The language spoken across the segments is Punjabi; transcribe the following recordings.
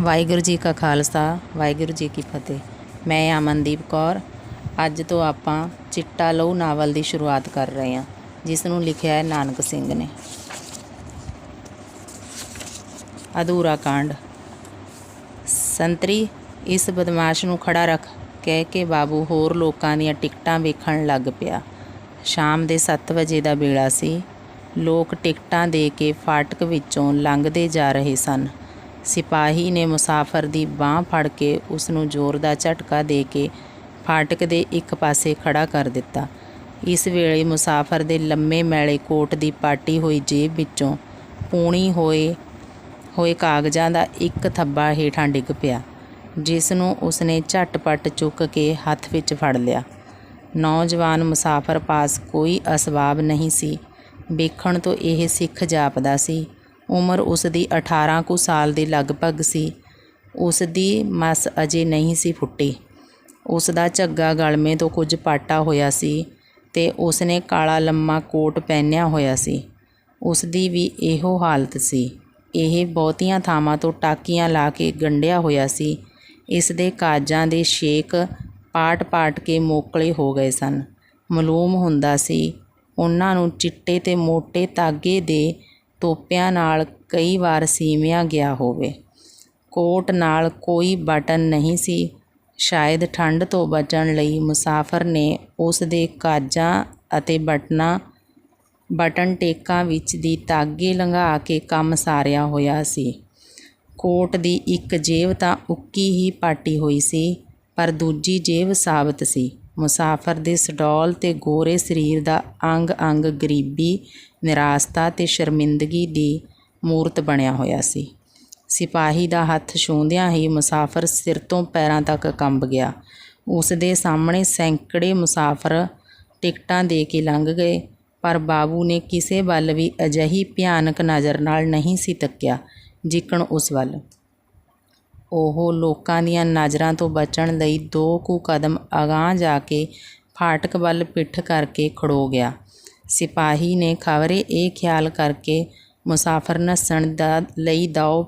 ਵਾਹਿਗੁਰੂ ਜੀ ਕਾ ਖਾਲਸਾ, ਵਾਹਿਗੁਰੂ ਜੀ ਕੀ ਫਤਿਹ। ਮੈਂ ਅਮਨਦੀਪ ਕੌਰ। ਅੱਜ ਤੋਂ ਆਪਾਂ ਚਿੱਟਾ ਲਹੂ ਨਾਵਲ ਦੀ ਸ਼ੁਰੂਆਤ ਕਰ ਰਹੇ ਹਾਂ, ਜਿਸ ਨੂੰ ਲਿਖਿਆ ਹੈ ਨਾਨਕ ਸਿੰਘ ਨੇ। ਅਧੂਰਾ ਕਾਂਡ। ਸੰਤਰੀ, ਇਸ ਬਦਮਾਸ਼ ਨੂੰ ਖੜਾ ਰੱਖ, ਕਹਿ ਕੇ ਬਾਬੂ ਹੋਰ ਲੋਕਾਂ ਦੀਆਂ ਟਿਕਟਾਂ ਵੇਖਣ ਲੱਗ ਪਿਆ। ਸ਼ਾਮ ਦੇ 7 ਵਜੇ ਦਾ ਵੇਲਾ ਸੀ। ਲੋਕ ਟਿਕਟਾਂ ਦੇ ਕੇ ਫਾਟਕ ਵਿੱਚੋਂ ਲੰਘਦੇ ਜਾ ਰਹੇ ਸਨ। ਸਿਪਾਹੀ ਨੇ ਮੁਸਾਫਰ ਦੀ ਬਾਹ ਫੜ ਕੇ ਉਸ ਨੂੰ ਜ਼ੋਰ ਦਾ ਝਟਕਾ ਦੇ ਕੇ ਫਾਟਕ ਦੇ ਇੱਕ ਪਾਸੇ ਖੜਾ ਕਰ ਦਿੱਤਾ। ਇਸ ਵੇਲੇ ਮੁਸਾਫਰ ਦੇ ਲੰਮੇ ਮੈਲੇ ਕੋਟ ਦੀ ਪਾਟੀ ਹੋਈ ਜੇਬ ਵਿੱਚੋਂ ਪੂਣੀ ਹੋਏ ਹੋਏ ਕਾਗਜ਼ਾਂ ਦਾ ਇੱਕ ਥੱਬਾ ਹੇਠਾਂ ਡਿੱਗ ਪਿਆ ਜਿਸ ਨੂੰ ਉਸਨੇ ਝਟਪਟ ਚੁੱਕ ਕੇ ਹੱਥ ਵਿੱਚ ਫੜ ਲਿਆ। ਨੌਜਵਾਨ ਮੁਸਾਫਰ ਪਾਸ ਕੋਈ ਅਸਬਾਬ ਨਹੀਂ ਸੀ। ਵੇਖਣ ਤੋਂ ਇਹ ਸਿੱਖ ਜਾਪਦਾ ਸੀ ਉਮਰ ਉਸ ਦੀ 18 ਕੁ ਸਾਲ ਦੇ ਲਗਭਗ ਸੀ। ਉਸ ਦੀ ਮਸ ਅਜੇ ਨਹੀਂ ਸੀ ਫੁੱਟੀ। ਉਸ ਦਾ ਝੱਗਾ ਗਲਮੇ ਤੋਂ ਕੁਝ ਪਾਟਾ ਹੋਇਆ ਸੀ ਤੇ ਉਸਨੇ ਕਾਲਾ ਲੰਮਾ ਕੋਟ ਪਹਿਨਿਆ ਹੋਇਆ ਸੀ। ਉਸ ਦੀ ਵੀ ਇਹੋ ਹਾਲਤ ਸੀ। ਇਹ ਬਹੁਤੀਆਂ ਥਾਵਾਂ ਤੋਂ ਟਾਕੀਆਂ ਲਾ ਕੇ ਗੰਢਿਆ ਹੋਇਆ ਸੀ। ਇਸ ਦੇ ਕਾਜਾਂ ਦੇ ਛੇਕ ਪਾਟ-ਪਾਟ ਕੇ ਮੋਕਲੇ ਹੋ ਗਏ ਸਨ। ਮਾਲੂਮ ਹੁੰਦਾ ਸੀ, ਉਹਨਾਂ ਨੂੰ ਚਿੱਟੇ ਤੇ ਮੋٹے ਤਾਗੇ ਦੇ ਤੋਪਿਆਂ ਨਾਲ ਕਈ ਵਾਰ ਸੀਵਿਆ ਗਿਆ ਹੋਵੇ। ਕੋਟ ਨਾਲ ਕੋਈ ਬਟਨ ਨਹੀਂ ਸੀ। ਸ਼ਾਇਦ ਠੰਡ ਤੋਂ ਬਚਣ ਲਈ ਮੁਸਾਫਰ ਨੇ ਉਸ ਦੇ ਕਾਜਾਂ ਅਤੇ ਬਟਨਾਂ, ਬਟਨ ਟੇਕਾਂ ਵਿੱਚ ਦੀ ਤਾਗੇ ਲੰਘਾ ਕੇ ਕੰਮ ਸਾਰਿਆ ਹੋਇਆ ਸੀ। ਕੋਟ ਦੀ ਇੱਕ ਜੇਬ ਤਾਂ ਉੱਕੀ ਹੀ ਪਾਟੀ ਹੋਈ ਸੀ, ਪਰ ਦੂਜੀ ਜੇਬ ਸਾਬਤ ਸੀ। ਮੁਸਾਫਰ ਦੇ ਸਡੌਲ ਤੇ ਗੋਰੇ ਸਰੀਰ ਦਾ ਅੰਗ-ਅੰਗ ਗਰੀਬੀ, ਨਿਰਾਸਤਾ ਤੇ ਸ਼ਰਮਿੰਦਗੀ ਦੀ ਮੂਰਤ ਬਣਿਆ ਹੋਇਆ ਸੀ। ਸਿਪਾਹੀ ਦਾ ਹੱਥ ਛੂੰਦਿਆਂ ਹੀ ਮੁਸਾਫਰ ਸਿਰ ਤੋਂ ਪੈਰਾਂ ਤੱਕ ਕੰਬ ਗਿਆ। ਉਸ ਦੇ ਸਾਹਮਣੇ ਸੈਂਕੜੇ ਮੁਸਾਫਰ ਟਿਕਟਾਂ ਦੇ ਕੇ ਲੰਘ ਗਏ, ਪਰ ਬਾਬੂ ਨੇ ਕਿਸੇ ਵੱਲ ਵੀ ਅਜਿਹੀ ਭਿਆਨਕ ਨਜ਼ਰ ਨਾਲ ਨਹੀਂ ਸੀ ਤੱਕਿਆ, ਜਿੱਕਣ ਉਸ ਵੱਲ। ਉਹ ਲੋਕਾਂ ਦੀਆਂ ਨਜ਼ਰਾਂ ਤੋਂ ਬਚਣ ਲਈ ਦੋ ਕੁ ਕਦਮ ਅਗਾਂਹ ਜਾ ਕੇ ਫਾਟਕ ਵੱਲ ਪਿੱਠ ਕਰਕੇ ਖੜੋ ਗਿਆ। ਸਿਪਾਹੀ ਨੇ ਖਬਰੇ ਇਹ ਖਿਆਲ ਕਰਕੇ ਮੁਸਾਫਰ ਨੱਸਣ ਦਾ ਲਈ ਦਾਉ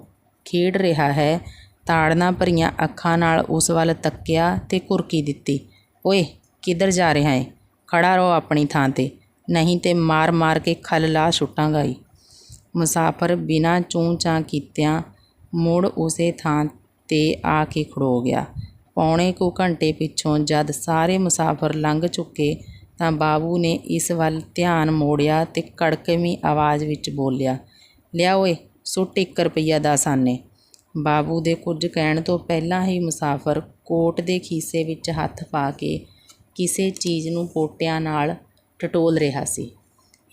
ਖੇਡ ਰਿਹਾ ਹੈ। ਤਾੜਨਾ ਭਰੀਆਂ ਅੱਖਾਂ ਨਾਲ ਉਸ ਵੱਲ ਤੱਕਿਆ ਤੇ ਕੁਰਕੀ ਦਿੱਤੀ, ਓਏ, ਕਿੱਧਰ ਜਾ ਰਿਹਾ ਹੈ ਖੜਾ ਰਹੋ ਆਪਣੀ ਥਾਂ ਤੇ, ਨਹੀਂ ਤੇ ਮਾਰ-ਮਾਰ ਕੇ ਖਲ ਲਾ ਛੁੱਟਾਂਗਾ ਹੀ ਮੁਸਾਫਰ ਬਿਨਾਂ ਚੂੰ ਚਾਂ ਕੀਤਿਆਂ ਮੁੜ ਉਸੇ ਥਾਂ ਤੇ ਆ ਕੇ ਖੜੋ ਗਿਆ। ਪੌਣੇ ਕੁ ਘੰਟੇ ਪਿੱਛੋਂ ਜਦ ਸਾਰੇ ਮੁਸਾਫਰ ਲੰਘ ਚੁੱਕੇ ਤਾਂ ਬਾਬੂ ਨੇ ਇਸ ਵੱਲ ਧਿਆਨ ਮੋੜਿਆ ਤੇ ਕੜਕਵੀਂ ਆਵਾਜ਼ ਵਿੱਚ ਬੋਲਿਆ, ਲਿਆ ਓਏ, ਸੁੱਟ 1 ਰੁਪਈਆ ਦਾ ਸਾਨੇ। ਬਾਬੂ ਦੇ ਕੁਝ ਕਹਿਣ ਤੋਂ ਪਹਿਲਾਂ ਹੀ ਮੁਸਾਫਰ ਕੋਟ ਦੇ ਖੀਸੇ ਵਿੱਚ ਹੱਥ ਪਾ ਕੇ ਕਿਸੇ ਚੀਜ਼ ਨੂੰ ਪੋਟਿਆਂ ਨਾਲ ਟਟੋਲ ਰਿਹਾ ਸੀ।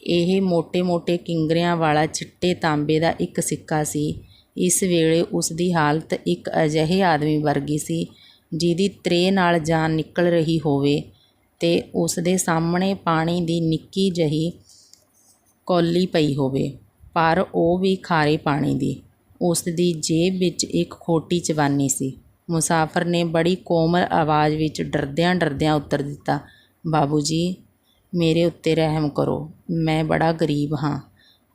ਇਹ ਮੋٹے-ਮੋٹے ਕਿੰਗਰਿਆਂ ਵਾਲਾ ਚਿੱਟੇ ਤਾਂਬੇ ਦਾ ਇੱਕ ਸਿੱਕਾ ਸੀ ਇਸ ਵੇਲੇ ਉਸ ਦੀ ਹਾਲਤ ਇੱਕ ਅਜਿਹੇ ਆਦਮੀ ਵਰਗੀ ਸੀ, ਜਿਹਦੀ ਤ੍ਰੇ ਨਾਲ ਜਾਨ ਨਿਕਲ ਰਹੀ ਹੋਵੇ ਤੇ ਉਸ ਦੇ ਸਾਹਮਣੇ ਪਾਣੀ ਦੀ ਨਿੱਕੀ ਜਹੀ ਕੌਲੀ ਪਈ ਹੋਵੇ, ਪਰ ਉਹ ਵੀ ਖਾਰੇ ਪਾਣੀ ਦੀ। ਉਸ ਦੀ ਜੇਬ ਵਿੱਚ ਇੱਕ ਖੋਟੀ ਚਵਾਨੀ ਸੀ। ਮੁਸਾਫਰ ਨੇ ਬੜੀ ਕੋਮਲ ਆਵਾਜ਼ ਵਿੱਚ ਡਰਦਿਆਂ ਡਰਦਿਆਂ ਉੱਤਰ ਦਿੱਤਾ, ਬਾਬੂ ਜੀ, ਮੇਰੇ ਉੱਤੇ ਰਹਿਮ ਕਰੋ, ਮੈਂ ਬੜਾ ਗਰੀਬ ਹਾਂ।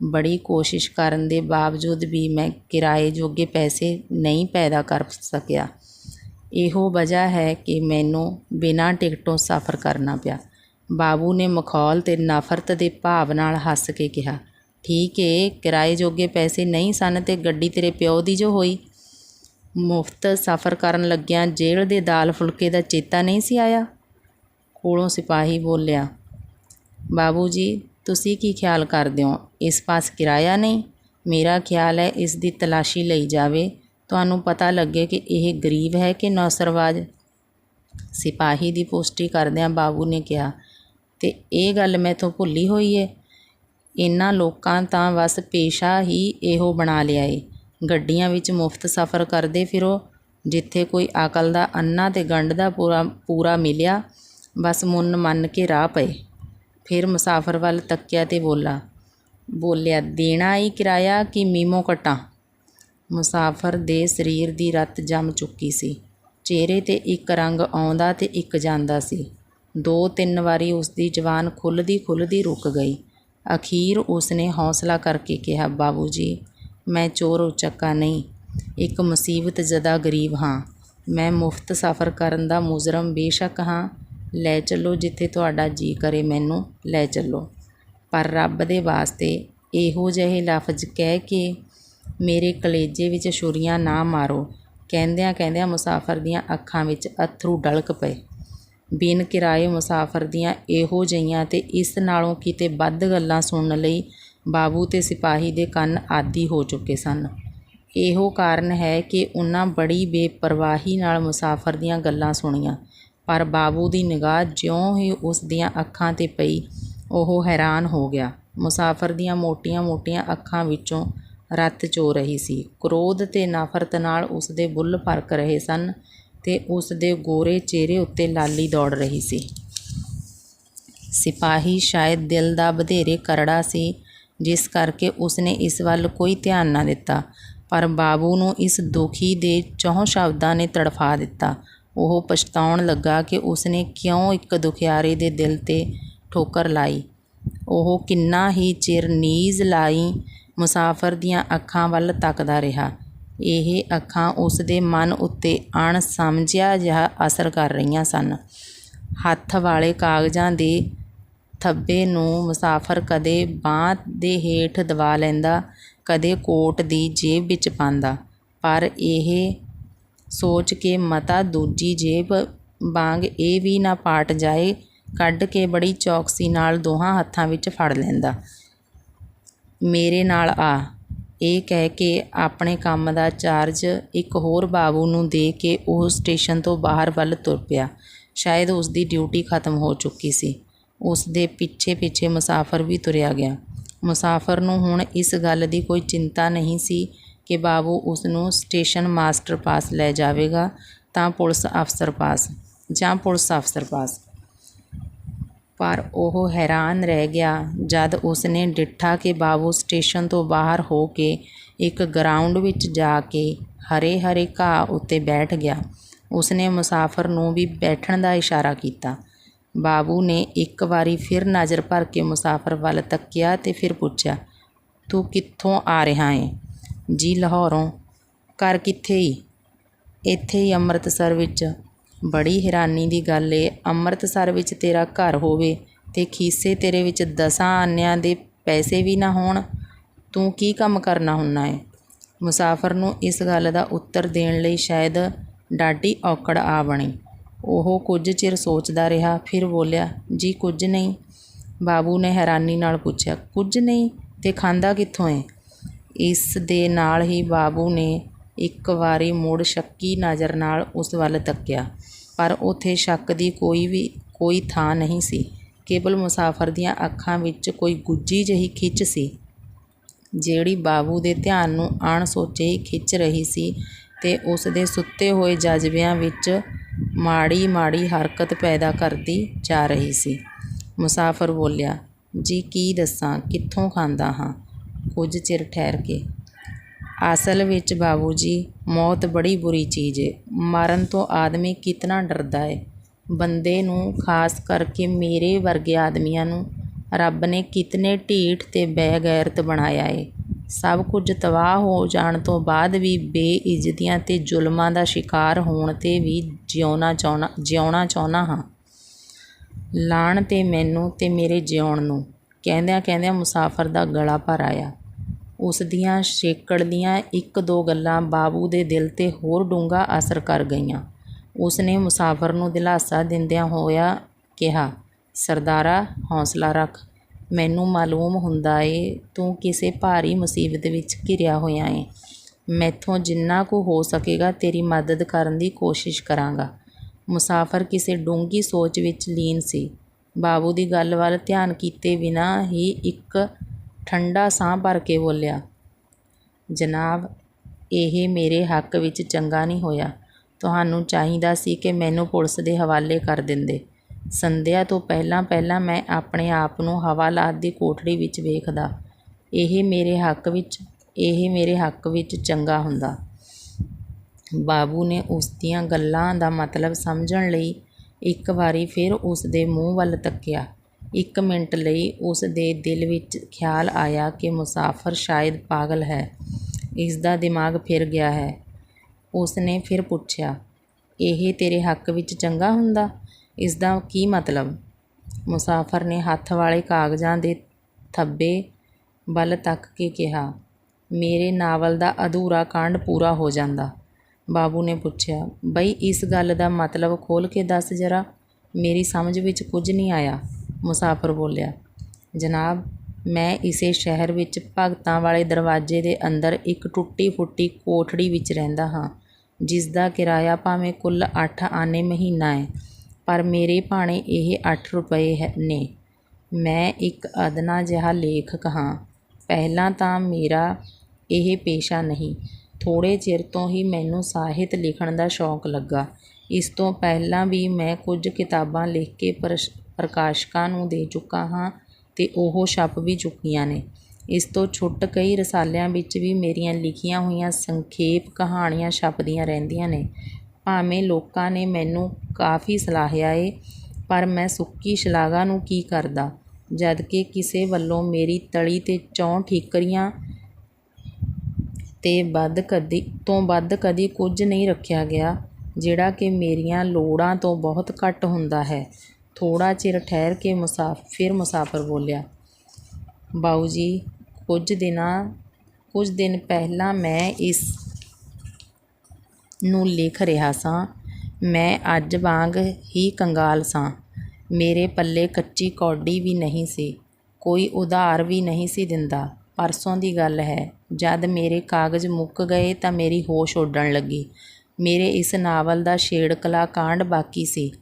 ਬੜੀ ਕੋਸ਼ਿਸ਼ ਕਰਨ ਦੇ ਬਾਵਜੂਦ ਵੀ ਮੈਂ ਕਿਰਾਏ ਜੋਗੇ ਪੈਸੇ ਨਹੀਂ ਪੈਦਾ ਕਰ ਸਕਿਆ। ਇਹੋ ਵਜ੍ਹਾ ਹੈ ਕਿ ਮੈਨੂੰ ਬਿਨਾਂ ਟਿਕਟੋਂ ਸਫ਼ਰ ਕਰਨਾ ਪਿਆ। ਬਾਬੂ ਨੇ ਮਖੌਲ ਤੇ ਨਫ਼ਰਤ ਦੇ ਭਾਵ ਨਾਲ ਹੱਸ ਕੇ ਕਿਹਾ, ਠੀਕ ਏ, ਕਿਰਾਏ ਜੋਗੇ ਪੈਸੇ ਨਹੀਂ ਸਨ ਤੇ ਗੱਡੀ ਤੇਰੇ ਪਿਓ ਦੀ ਜੋ ਹੋਈ? ਮੁਫਤ ਸਫ਼ਰ ਕਰਨ ਲੱਗਿਆਂ ਜੇਲ੍ਹ ਦੇ ਦਾਲ ਫੁਲਕੇ ਦਾ ਚੇਤਾ ਨਹੀਂ ਸੀ ਆਇਆ। ਕੋਲੋਂ ਸਿਪਾਹੀ ਬੋਲਿਆ, ਬਾਬੂ ਜੀ ਤੁਸੀਂ ਕੀ ਖਿਆਲ ਕਰਦੇ ਹੋ? ਇਸ ਪਾਸ ਕਿਰਾਇਆ ਨਹੀਂ? ਮੇਰਾ ਖਿਆਲ ਹੈ ਇਸ ਦੀ ਤਲਾਸ਼ੀ ਲਈ ਜਾਵੇ। ਤੁਹਾਨੂੰ ਪਤਾ ਲੱਗੇ ਕਿ ਇਹ ਗਰੀਬ ਹੈ ਕਿ ਨੌਸਰਵਾਜ? ਸਿਪਾਹੀ ਦੀ ਪੁਸ਼ਟੀ ਕਰਦਿਆਂ ਬਾਬੂ ਨੇ ਕਿਹਾ, ਤੇ ਇਹ ਗੱਲ ਮੈਥੋਂ ਭੁੱਲੀ ਹੋਈ ਏ? ਇਹਨਾਂ ਲੋਕਾਂ ਤਾਂ ਬਸ ਪੇਸ਼ਾ ਹੀ ਇਹੋ ਬਣਾ ਲਿਆ ਏ। ਗੱਡੀਆਂ ਵਿੱਚ ਮੁਫਤ ਸਫ਼ਰ ਕਰਦੇ ਫਿਰੋ। ਜਿੱਥੇ ਕੋਈ ਅਕਲ ਦਾ ਅੰਨਾ ਤੇ ਗੰਢ ਦਾ ਪੂਰਾ ਪੂਰਾ ਮਿਲਿਆ, ਬਸ ਮੁੰਨ ਮੰਨ ਕੇ ਰਾਹ ਪਏ। ਫਿਰ ਮੁਸਾਫਰ ਵੱਲ ਤੱਕਿਆ ਤੇ ਬੋਲਾ, ਬੋਲਿਆ, ਦੇਣਾ ਈ ਕਿਰਾਇਆ ਕਿ ਮੀਮੋ ਕਟਾਂ? ਮੁਸਾਫਰ ਦੇ ਸਰੀਰ ਦੀ ਰਤ ਜੰਮ ਚੁੱਕੀ ਸੀ। ਚਿਹਰੇ ਤੇ ਇੱਕ ਰੰਗ ਆਉਂਦਾ ਤੇ ਇੱਕ ਜਾਂਦਾ ਸੀ। ਦੋ ਤਿੰਨ ਵਾਰੀ ਉਸ ਦੀ ਜਵਾਨ ਖੁੱਲ੍ਹਦੀ ਖੁੱਲ੍ਹਦੀ ਰੁਕ ਗਈ। ਅਖੀਰ ਉਸ ਨੇ ਹੌਸਲਾ ਕਰਕੇ ਕਿਹਾ ਬਾਬੂ ਜੀ ਮੈਂ ਚੋਰ ਉਚੱਕਾ ਨਹੀਂ। ਇੱਕ ਮੁਸੀਬਤ ਜ਼ਦਾ ਗਰੀਬ ਹਾਂ। ਮੈਂ ਮੁਫਤ ਸਫ਼ਰ ਕਰਨ ਦਾ ਮੁਜਰਮ ਬੇਸ਼ੱਕ ਹਾਂ। ਲੈ ਚੱਲੋ ਜਿੱਥੇ ਤੁਹਾਡਾ ਜੀ ਕਰੇ ਮੈਨੂੰ, ਲੈ ਚੱਲੋ। ਪਰ ਰੱਬ ਦੇ ਵਾਸਤੇ ਇਹੋ ਜਿਹੇ ਲਫ਼ਜ਼ ਕਹਿ ਕੇ ਮੇਰੇ ਕਲੇਜੇ ਵਿੱਚ ਛੁਰੀਆਂ ਨਾ ਮਾਰੋ। ਕਹਿੰਦਿਆਂ ਕਹਿੰਦਿਆਂ ਮੁਸਾਫਰ ਦੀਆਂ ਅੱਖਾਂ ਵਿੱਚ ਅੱਥਰੂ ਡਲਕ ਪਏ। ਬਿਨ ਕਿਰਾਏ ਮੁਸਾਫਰ ਦੀਆਂ ਇਹੋ ਜਿਹੀਆਂ ਤੇ ਇਸ ਨਾਲੋਂ ਕਿਤੇ ਵੱਧ ਗੱਲਾਂ ਸੁਣਨ ਲਈ ਬਾਬੂ ਤੇ ਸਿਪਾਹੀ ਦੇ ਕੰਨ ਆਦੀ ਹੋ ਚੁੱਕੇ ਸਨ। ਇਹੋ ਕਾਰਨ ਹੈ ਕਿ ਉਹਨਾਂ ਬੜੀ ਬੇਪਰਵਾਹੀ ਨਾਲ ਮੁਸਾਫਰ ਦੀਆਂ ਗੱਲਾਂ ਸੁਣੀਆਂ। ਪਰ ਬਾਬੂ ਦੀ ਨਿਗਾਹ ਜਿਉਂ ਹੀ ਉਸ ਦੀਆਂ ਅੱਖਾਂ ਤੇ ਪਈ, ਉਹ ਹੈਰਾਨ ਹੋ ਗਿਆ। ਮੁਸਾਫਰ ਦੀਆਂ ਮੋਟੀਆਂ-ਮੋਟੀਆਂ ਅੱਖਾਂ ਵਿੱਚੋਂ ਰੱਤ ਚੋ ਰਹੀ ਸੀ। ਕ੍ਰੋਧ ਤੇ ਨਫ਼ਰਤ ਨਾਲ ਉਸ ਦੇ ਬੁੱਲ੍ਹ ਭੜਕ ਰਹੇ ਸਨ ਤੇ ਉਸ ਦੇ ਗੋਰੇ ਚਿਹਰੇ ਉੱਤੇ ਲਾਲੀ ਦੌੜ ਰਹੀ ਸੀ। ਸਿਪਾਹੀ ਸ਼ਾਇਦ ਦਿਲ ਦਾ ਵਧੇਰੇ ਕਰੜਾ ਸੀ, ਜਿਸ ਕਰਕੇ ਉਸਨੇ ਇਸ ਵੱਲ ਕੋਈ ਧਿਆਨ ਨਾ ਦਿੱਤਾ, ਪਰ ਬਾਬੂ ਨੂੰ ਇਸ ਦੁਖੀ ਦੇ ਚੌਂ ਸ਼ਬਦਾਂ ਨੇ ਤੜਫਾ ਦਿੱਤਾ। ਉਹ ਪਛਤਾਉਣ ਲੱਗਾ ਕਿ ਉਸਨੇ ਕਿਉਂ ਇੱਕ ਦੁਖਿਆਰੇ ਦੇ ਦਿਲ ਤੇ ਠੋਕਰ ਲਾਈ। ਉਹ ਕਿੰਨਾ ਹੀ ਚਿਰ ਨੀਜ਼ ਲਾਈ ਮੁਸਾਫਰ ਦੀਆਂ ਅੱਖਾਂ ਵੱਲ ਤੱਕਦਾ ਰਿਹਾ। ਇਹ ਅੱਖਾਂ ਉਸ ਦੇ ਮਨ ਉੱਤੇ ਅਣ ਸਮਝਿਆ ਜਿਹਾ ਅਸਰ ਕਰ ਰਹੀਆਂ ਸਨ। ਹੱਥ ਵਾਲੇ ਕਾਗਜ਼ਾਂ ਦੇ ਥੱਬੇ ਨੂੰ ਮੁਸਾਫਰ ਕਦੇ ਬਾਂਹ ਦੇ ਹੇਠ ਦਬਾ ਲੈਂਦਾ, ਕਦੇ ਕੋਟ ਦੀ ਜੇਬ ਵਿੱਚ ਪਾਉਂਦਾ। ਪਰ ਇਹ ਸੋਚ ਕੇ ਮਤਾ ਦੂਜੀ ਜੇਬ ਵਾਂਗ ਇਹ ਵੀ ਨਾ ਪਾਟ ਜਾਏ, ਕੱਢ ਕੇ ਬੜੀ ਚੌਕਸੀ ਨਾਲ ਦੋਹਾਂ ਹੱਥਾਂ ਵਿੱਚ ਫੜ ਲੈਂਦਾ। ਮੇਰੇ ਨਾਲ ਆ। ਇਹ ਕਹਿ ਕੇ ਆਪਣੇ ਕੰਮ ਦਾ ਚਾਰਜ ਇੱਕ ਹੋਰ ਬਾਬੂ ਨੂੰ ਦੇ ਕੇ ਉਹ ਸਟੇਸ਼ਨ ਤੋਂ ਬਾਹਰ ਵੱਲ ਤੁਰ ਪਿਆ। ਸ਼ਾਇਦ ਉਸ ਦੀ ਡਿਊਟੀ ਖਤਮ ਹੋ ਚੁੱਕੀ ਸੀ। ਉਸ ਦੇ ਪਿੱਛੇ ਪਿੱਛੇ ਮੁਸਾਫਰ ਵੀ ਤੁਰਿਆ ਗਿਆ। ਮੁਸਾਫਰ ਨੂੰ ਹੁਣ ਇਸ ਗੱਲ ਦੀ ਕੋਈ ਚਿੰਤਾ ਨਹੀਂ ਸੀ ਕਿ ਬਾਬੂ ਉਸ ਨੂੰ ਸਟੇਸ਼ਨ ਮਾਸਟਰ ਪਾਸ ਲੈ ਜਾਵੇਗਾ ਤਾਂ ਪੁਲਿਸ ਅਫਸਰ ਪਾਸ, ਜਾਂ ਪੁਲਿਸ ਅਫਸਰ ਪਾਸ। ਪਰ ਉਹ ਹੈਰਾਨ ਰਹਿ ਗਿਆ ਜਦ ਉਸਨੇ ਡਿੱਠਾ ਕਿ ਬਾਬੂ ਸਟੇਸ਼ਨ ਤੋਂ ਬਾਹਰ ਹੋ ਕੇ ਇੱਕ ਗਰਾਊਂਡ ਵਿੱਚ ਜਾ ਕੇ ਹਰੇ ਹਰੇ ਘਾਹ ਉੱਤੇ ਬੈਠ ਗਿਆ। ਉਸਨੇ ਮੁਸਾਫਰ ਨੂੰ ਵੀ ਬੈਠਣ ਦਾ ਇਸ਼ਾਰਾ ਕੀਤਾ। ਬਾਬੂ ਨੇ ਇੱਕ ਵਾਰੀ ਫਿਰ ਨਜ਼ਰ ਭਰ ਕੇ ਮੁਸਾਫਰ ਵੱਲ ਤੱਕਿਆ ਤੇ ਫਿਰ ਪੁੱਛਿਆ, ਤੂੰ ਕਿੱਥੋਂ ਆ ਰਿਹਾ ਏ? ਜੀ ਲਾਹੌਰੋਂ। ਘਰ ਕਿੱਥੇ ਈ? ਇੱਥੇ ਹੀ ਅੰਮ੍ਰਿਤਸਰ ਵਿੱਚ। ਬੜੀ ਹੈਰਾਨੀ ਦੀ ਗੱਲ ਏ, ਅੰਮ੍ਰਿਤਸਰ ਵਿੱਚ ਤੇਰਾ ਘਰ ਹੋਵੇ ਤੇ ਖੀਸੇ ਤੇਰੇ ਵਿੱਚ ਦਸਾਂ ਆਨਿਆਂ ਦੇ ਪੈਸੇ ਵੀ ਨਾ ਹੋਣ। ਤੂੰ ਕੀ ਕੰਮ ਕਰਨਾ ਹੁੰਨਾ ਏ? ਮੁਸਾਫਰ ਨੂੰ ਇਸ ਗੱਲ ਦਾ ਉੱਤਰ ਦੇਣ ਲਈ ਸ਼ਾਇਦ ਡਾਢੀ ਔਕੜ ਆ ਬਣੀ। ਉਹ ਕੁਝ ਚਿਰ ਸੋਚਦਾ ਰਿਹਾ, ਫਿਰ ਬੋਲਿਆ, ਜੀ ਕੁਝ ਨਹੀਂ। ਬਾਬੂ ਨੇ ਹੈਰਾਨੀ ਨਾਲ ਪੁੱਛਿਆ, ਕੁਝ ਨਹੀਂ? ਤੇ ਖਾਂਦਾ ਕਿੱਥੋਂ ਏ? ਇਸ ਦੇ ਨਾਲ ਹੀ ਬਾਬੂ ਨੇ ਇੱਕ ਵਾਰੀ ਮੁੜ ਸ਼ੱਕੀ ਨਜ਼ਰ ਨਾਲ ਉਸ ਵੱਲ ਤੱਕਿਆ। ਪਰ ਉੱਥੇ ਸ਼ੱਕ ਦੀ ਕੋਈ ਵੀ, ਕੋਈ ਥਾਂ ਨਹੀਂ ਸੀ। ਕੇਵਲ ਮੁਸਾਫਰ ਦੀਆਂ ਅੱਖਾਂ ਵਿੱਚ ਕੋਈ ਗੁੱਜੀ ਜਿਹੀ ਖਿੱਚ ਸੀ, ਜਿਹੜੀ ਬਾਬੂ ਦੇ ਧਿਆਨ ਨੂੰ ਅਣਸੋਚੇ ਹੀ ਖਿੱਚ ਰਹੀ ਸੀ ਤੇ ਉਸ ਦੇ ਸੁੱਤੇ ਹੋਏ ਜਜ਼ਬਿਆਂ ਵਿੱਚ ਮਾੜੀ ਮਾੜੀ ਹਰਕਤ ਪੈਦਾ ਕਰਦੀ ਜਾ ਰਹੀ ਸੀ। ਮੁਸਾਫਰ ਬੋਲਿਆ, ਜੀ, ਕੀ ਦੱਸਾਂ? ਕਿੱਥੋਂ ਖਾਂਦਾ ਹਾਂ? ਕੁਝ ਚਿਰ ਠਹਿਰ ਕੇ। ਅਸਲ ਵਿੱਚ ਬਾਬੂ ਜੀ ਮੌਤ ਬੜੀ ਬੁਰੀ ਚੀਜ਼ ਏ। ਮਰਨ ਤੋਂ ਆਦਮੀ ਕਿਤਨਾ ਡਰਦਾ ਏ। ਬੰਦੇ ਨੂੰ, ਖਾਸ ਕਰਕੇ ਮੇਰੇ ਵਰਗੇ ਆਦਮੀਆਂ ਨੂੰ, ਰੱਬ ਨੇ ਕਿਤਨੇ ਢੀਠ ਤੇ ਬੇਗੈਰਤ ਬਣਾਇਆ ਏ। ਸਭ ਕੁਝ ਤਬਾਹ ਹੋ ਜਾਣ ਤੋਂ ਬਾਅਦ ਵੀ ਬੇਇੱਜ਼ਤੀਆਂ ਤੇ ਜ਼ੁਲਮਾਂ ਦਾ ਸ਼ਿਕਾਰ ਹੋਣ ਤੇ ਵੀ ਜਿਉਣਾ ਚਾਹੁੰਦਾ ਜਿਉਣਾ ਚਾਹੁੰਦਾ ਹਾਂ। ਲਾਣ ਤੇ ਮੈਨੂੰ ਤੇ ਮੇਰੇ ਜਿਉਣ ਨੂੰ। ਕਹਿੰਦਿਆਂ ਕਹਿੰਦਿਆਂ ਮੁਸਾਫਰ ਦਾ ਗਲਾ ਭਰ ਆਇਆ। ਉਸ ਦੀਆਂ ਛੇਕੜ ਦੀਆਂ ਇੱਕ ਦੋ ਗੱਲਾਂ ਬਾਬੂ ਦੇ ਦਿਲ ਤੇ ਹੋਰ ਡੂੰਘਾ ਅਸਰ ਕਰ ਗਈਆਂ। ਉਸ ਨੇ ਮੁਸਾਫਰ ਨੂੰ ਦਿਲਾਸਾ ਦਿੰਦਿਆਂ ਹੋਇਆ ਕਿਹਾ, ਸਰਦਾਰਾ, ਹੌਸਲਾ ਰੱਖ। ਮੈਨੂੰ ਮਾਲੂਮ ਹੁੰਦਾ ਏ, ਤੂੰ ਕਿਸੇ ਭਾਰੀ ਮੁਸੀਬਤ ਵਿੱਚ ਘਿਰਿਆ ਹੋਇਆ ਏ। ਮੈਥੋਂ ਜਿੰਨਾ ਕੁ ਹੋ ਸਕੇਗਾ ਤੇਰੀ ਮਦਦ ਕਰਨ ਦੀ ਕੋਸ਼ਿਸ਼ ਕਰਾਂਗਾ। ਮੁਸਾਫਰ ਕਿਸੇ ਡੂੰਘੀ ਸੋਚ ਵਿੱਚ ਲੀਨ ਸੀ। ਬਾਬੂ ਦੀ ਗੱਲ ਵੱਲ ਧਿਆਨ ਕੀਤੇ ਬਿਨਾਂ ਹੀ ਇੱਕ ਠੰਡਾ ਸਾਹ ਭਰ ਕੇ ਬੋਲਿਆ, ਜਨਾਬ, ਇਹ ਮੇਰੇ ਹੱਕ ਵਿੱਚ ਚੰਗਾ ਨਹੀਂ ਹੋਇਆ। ਤੁਹਾਨੂੰ ਚਾਹੀਦਾ ਸੀ ਕਿ ਮੈਨੂੰ ਪੁਲਿਸ ਦੇ ਹਵਾਲੇ ਕਰ ਦਿੰਦੇ। ਸੰਧਿਆ ਤੋਂ ਪਹਿਲਾਂ ਪਹਿਲਾਂ ਮੈਂ ਆਪਣੇ ਆਪ ਨੂੰ ਹਵਾਲਾਤ ਦੀ ਕੋਠੜੀ ਵਿੱਚ ਵੇਖਦਾ। ਇਹ ਮੇਰੇ ਹੱਕ ਵਿੱਚ, ਇਹ ਮੇਰੇ ਹੱਕ ਵਿੱਚ ਚੰਗਾ ਹੁੰਦਾ। ਬਾਬੂ ਨੇ ਉਸ ਦੀਆਂ ਗੱਲਾਂ ਦਾ ਮਤਲਬ ਸਮਝਣ ਲਈ ਇੱਕ ਵਾਰੀ ਫਿਰ ਉਸਦੇ ਮੂੰਹ ਵੱਲ ਤੱਕਿਆ। ਇੱਕ ਮਿੰਟ ਲਈ ਉਸ ਦੇ ਦਿਲ ਵਿੱਚ ਖਿਆਲ ਆਇਆ ਕਿ ਮੁਸਾਫਰ ਸ਼ਾਇਦ ਪਾਗਲ ਹੈ। ਇਸ ਦਾ ਦਿਮਾਗ ਫਿਰ ਗਿਆ ਹੈ। ਉਸਨੇ ਫਿਰ ਪੁੱਛਿਆ, ਇਹ ਤੇਰੇ ਹੱਕ ਵਿੱਚ ਚੰਗਾ ਹੁੰਦਾ? ਇਸਦਾ ਕੀ ਮਤਲਬ? ਮੁਸਾਫਰ ਨੇ ਹੱਥ ਵਾਲੇ ਕਾਗਜ਼ਾਂ ਦੇ ਥੱਬੇ ਵੱਲ ਤੱਕ ਕੇ ਕਿਹਾ, ਮੇਰੇ ਨਾਵਲ ਦਾ ਅਧੂਰਾ ਕਾਂਡ ਪੂਰਾ ਹੋ ਜਾਂਦਾ। ਬਾਬੂ ਨੇ ਪੁੱਛਿਆ, ਬਈ, ਇਸ ਗੱਲ ਦਾ ਮਤਲਬ ਖੋਲ ਕੇ ਦੱਸ ਜਰਾ। ਮੇਰੀ ਸਮਝ ਵਿੱਚ ਕੁਝ ਨਹੀਂ ਆਇਆ, ਮੁਸਾਫਰ ਬੋਲਿਆ। ਜਨਾਬ, ਮੈਂ ਇਸੇ ਸ਼ਹਿਰ ਵਿੱਚ ਭਗਤਾਂ ਵਾਲੇ ਦਰਵਾਜ਼ੇ ਦੇ ਅੰਦਰ ਇੱਕ ਟੁੱਟੀ ਫੁੱਟੀ ਕੋਠੜੀ ਵਿੱਚ ਰਹਿੰਦਾ ਹਾਂ, ਜਿਸ ਦਾ ਕਿਰਾਇਆ ਭਾਵੇਂ ਕੁੱਲ 8 ਆਨੇ ਮਹੀਨਾ ਹੈ, ਪਰ ਮੇਰੇ ਭਾਣੇ ਇਹ 8 ਰੁਪਏ ਹੈ, ਨੇ। ਮੈਂ ਇੱਕ ਅਦਨਾ ਜਿਹਾ ਲੇਖਕ ਹਾਂ। ਪਹਿਲਾਂ ਤਾਂ ਮੇਰਾ ਇਹ ਪੇਸ਼ਾ ਨਹੀਂ ਥੋੜ੍ਹੇ ਚਿਰ ਤੋਂ ਹੀ ਮੈਨੂੰ ਸਾਹਿਤ ਲਿਖਣ ਦਾ ਸ਼ੌਂਕ ਲੱਗਾ। ਇਸ ਤੋਂ ਪਹਿਲਾਂ ਵੀ ਮੈਂ ਕੁਝ ਕਿਤਾਬਾਂ ਲਿਖ ਕੇ ਪ੍ਰਸ਼, ਪ੍ਰਕਾਸ਼ਕਾਂ ਨੂੰ ਦੇ ਚੁੱਕਾ ਹਾਂ ਅਤੇ ਉਹ ਛਪ ਵੀ ਚੁੱਕੀਆਂ ਨੇ। ਇਸ ਤੋਂ ਛੁੱਟ ਕਈ ਰਸਾਲਿਆਂ ਵਿੱਚ ਵੀ ਮੇਰੀਆਂ ਲਿਖੀਆਂ ਹੋਈਆਂ ਸੰਖੇਪ ਕਹਾਣੀਆਂ ਛਪਦੀਆਂ ਰਹਿੰਦੀਆਂ ਨੇ। ਭਾਵੇਂ ਲੋਕਾਂ ਨੇ ਮੈਨੂੰ ਕਾਫੀ ਸਲਾਹਿਆ ਏ ਪਰ ਮੈਂ ਸੁੱਕੀ ਸ਼ਲਾਘਾ ਨੂੰ ਕੀ ਕਰਦਾ? ਜਦ ਕਿ ਕਿਸੇ ਵੱਲੋਂ ਮੇਰੀ ਤਲੀ 'ਤੇ ਚੌਂ ਠੀਕਰੀਆਂ ਤੇ ਵੱਧ ਕਦੀ, ਤੋਂ ਵੱਧ ਕਦੀ ਕੁਝ ਨਹੀਂ ਰੱਖਿਆ ਗਿਆ, ਜਿਹੜਾ ਕਿ ਮੇਰੀਆਂ ਲੋੜਾਂ ਤੋਂ ਬਹੁਤ ਘੱਟ ਹੁੰਦਾ ਹੈ। ਥੋੜ੍ਹਾ ਚਿਰ ਠਹਿਰ ਕੇ ਮੁਸਾਫ ਫਿਰ ਮੁਸਾਫਰ ਬੋਲਿਆ, ਬਾਊ ਜੀ, ਕੁਝ ਦਿਨਾਂ, ਕੁਝ ਦਿਨ ਪਹਿਲਾਂ ਮੈਂ ਇਸ ਨੂੰ ਲਿਖ ਰਿਹਾ ਸਾਂ। ਮੈਂ ਅੱਜ ਵਾਂਗ ਹੀ ਕੰਗਾਲ ਸਾਂ। ਮੇਰੇ ਪੱਲੇ ਕੱਚੀ ਕੌਡੀ ਵੀ ਨਹੀਂ ਸੀ, ਕੋਈ ਉਧਾਰ ਵੀ ਨਹੀਂ ਸੀ ਦਿੰਦਾ। ਪਰਸੋਂ ਦੀ ਗੱਲ ਹੈ। ਜਦ ਮੇਰੇ ਕਾਗਜ਼ ਮੁੱਕ ਗਏ ਤਾਂ ਮੇਰੀ ਹੋਸ਼ ਉੱਡਣ ਲੱਗੀ। ਮੇਰੇ ਇਸ ਨਾਵਲ ਦਾ ਛੇੜਕਲਾ ਕਾਂਡ ਬਾਕੀ ਸੀ।